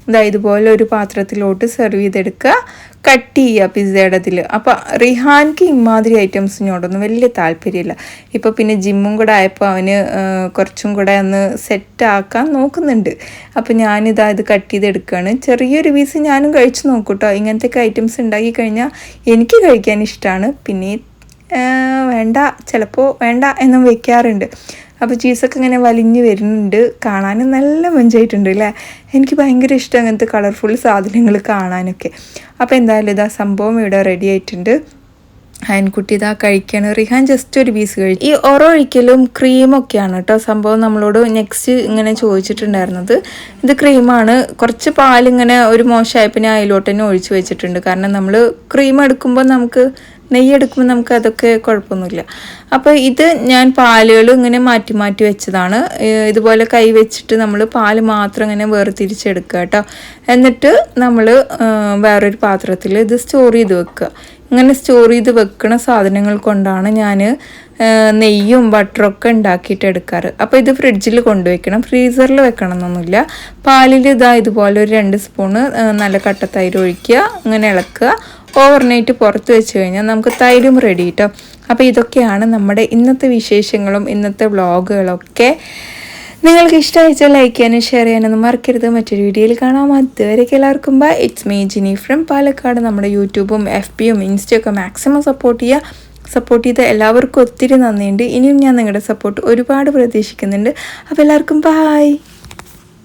ഇതാ ഇതുപോലെ ഒരു പാത്രത്തിലോട്ട് സെർവ് ചെയ്തെടുക്കുക. കട്ട് ചെയ്യുക പിസ്സയുടെ അതിൽ അപ്പോൾ റിഹാൻക്ക് ഇമാതിരി ഐറ്റംസിനോടൊന്നും വലിയ താല്പര്യമില്ല. ഇപ്പോൾ പിന്നെ ജിമ്മും കൂടെ ആയപ്പോൾ അവന് കുറച്ചും കൂടെ ഒന്ന് സെറ്റാക്കാൻ നോക്കുന്നുണ്ട്. അപ്പോൾ ഞാനിതാ ഇത് കട്ട് ചെയ്തെടുക്കുകയാണ് ചെറിയൊരു പീസ് ഞാനും കഴിച്ചു നോക്കും കേട്ടോ ഇങ്ങനത്തെയൊക്കെ ഐറ്റംസ് ഉണ്ടാക്കി കഴിഞ്ഞാൽ എനിക്ക് കഴിക്കാൻ ഇഷ്ടമാണ് പിന്നെ വേണ്ട ചിലപ്പോൾ വേണ്ട എന്നും വെക്കാറുണ്ട്. അപ്പോൾ ചീസൊക്കെ ഇങ്ങനെ വലിഞ്ഞ് വരുന്നുണ്ട്. കാണാനും നല്ല മഞ്ചായിട്ടുണ്ട് അല്ലേ എനിക്ക് ഭയങ്കര ഇഷ്ടം അങ്ങനത്തെ കളർഫുൾ സാധനങ്ങൾ കാണാനൊക്കെ. അപ്പോൾ എന്തായാലും ഇതാ സംഭവം ഇവിടെ റെഡി ആയിട്ടുണ്ട്. അയൻകുട്ടി ഇതാ കഴിക്കണം. റിഹാൻ ജസ്റ്റ് ഒരു പീസ് കഴിച്ചു. ഈ ഒറ ഒഴിക്കലും ക്രീമൊക്കെയാണ് കേട്ടോ സംഭവം നമ്മളോട് നെക്സ്റ്റ് ഇങ്ങനെ ചോദിച്ചിട്ടുണ്ടായിരുന്നത്. ഇത് ക്രീമാണ് കുറച്ച് പാലിങ്ങനെ ഒരു മോശമായപ്പിനെ അതിലോട്ട് തന്നെ ഒഴിച്ചു വെച്ചിട്ടുണ്ട്. കാരണം നമ്മൾ ക്രീം എടുക്കുമ്പോൾ നമുക്ക് നെയ്യ് എടുക്കുമ്പോൾ നമുക്ക് അതൊക്കെ കുഴപ്പമൊന്നുമില്ല അപ്പോൾ ഇത് ഞാൻ പാലുകൾ ഇങ്ങനെ മാറ്റി മാറ്റി വെച്ചതാണ്. ഇതുപോലെ കൈ വെച്ചിട്ട് നമ്മൾ പാൽ മാത്രം ഇങ്ങനെ വേർതിരിച്ചെടുക്കുക കേട്ടോ. എന്നിട്ട് നമ്മൾ വേറൊരു പാത്രത്തിൽ ഇത് സ്റ്റോർ ചെയ്ത് വെക്കുക. ഇങ്ങനെ സ്റ്റോർ ചെയ്ത് വെക്കുന്ന സാധനങ്ങൾ കൊണ്ടാണ് ഞാൻ നെയ്യും ബട്ടറും ഒക്കെ ഉണ്ടാക്കിയിട്ട് എടുക്കാറ്. അപ്പോൾ ഇത് ഫ്രിഡ്ജിൽ കൊണ്ടുവയ്ക്കണം. ഫ്രീസറിൽ വെക്കണം എന്നൊന്നുമില്ല പാലിൽ ഇതാ ഇതുപോലെ ഒരു രണ്ട് സ്പൂണ് നല്ല കട്ട തൈര് ഒഴിക്കുക അങ്ങനെ ഇളക്കുക. ഓവർനൈറ്റ് പുറത്ത് വെച്ച് കഴിഞ്ഞാൽ നമുക്ക് തൈരും റെഡി കിട്ടും അപ്പോൾ ഇതൊക്കെയാണ് നമ്മുടെ ഇന്നത്തെ വിശേഷങ്ങളും ഇന്നത്തെ വ്ളോഗുകളൊക്കെ. നിങ്ങൾക്ക് ഇഷ്ടമായിച്ചാൽ ലൈക്ക് ചെയ്യാനും ഷെയർ ചെയ്യാനൊന്നും മറക്കരുത്. മറ്റൊരു വീഡിയോയിൽ കാണാം. അതുവരെ എല്ലാവർക്കും bye it's me Jini from Palakkad. നമ്മുടെ യൂട്യൂബും എഫ് ബിയും ഇൻസ്റ്റയൊക്കെ മാക്സിമം സപ്പോർട്ട് ചെയ്യുക. സപ്പോർട്ട് ചെയ്ത എല്ലാവർക്കും ഒത്തിരി നന്ദിയുണ്ട്. ഇനിയും ഞാൻ നിങ്ങളുടെ സപ്പോർട്ട് ഒരുപാട് പ്രതീക്ഷിക്കുന്നുണ്ട്. അപ്പോൾ എല്ലാവർക്കും ബായ്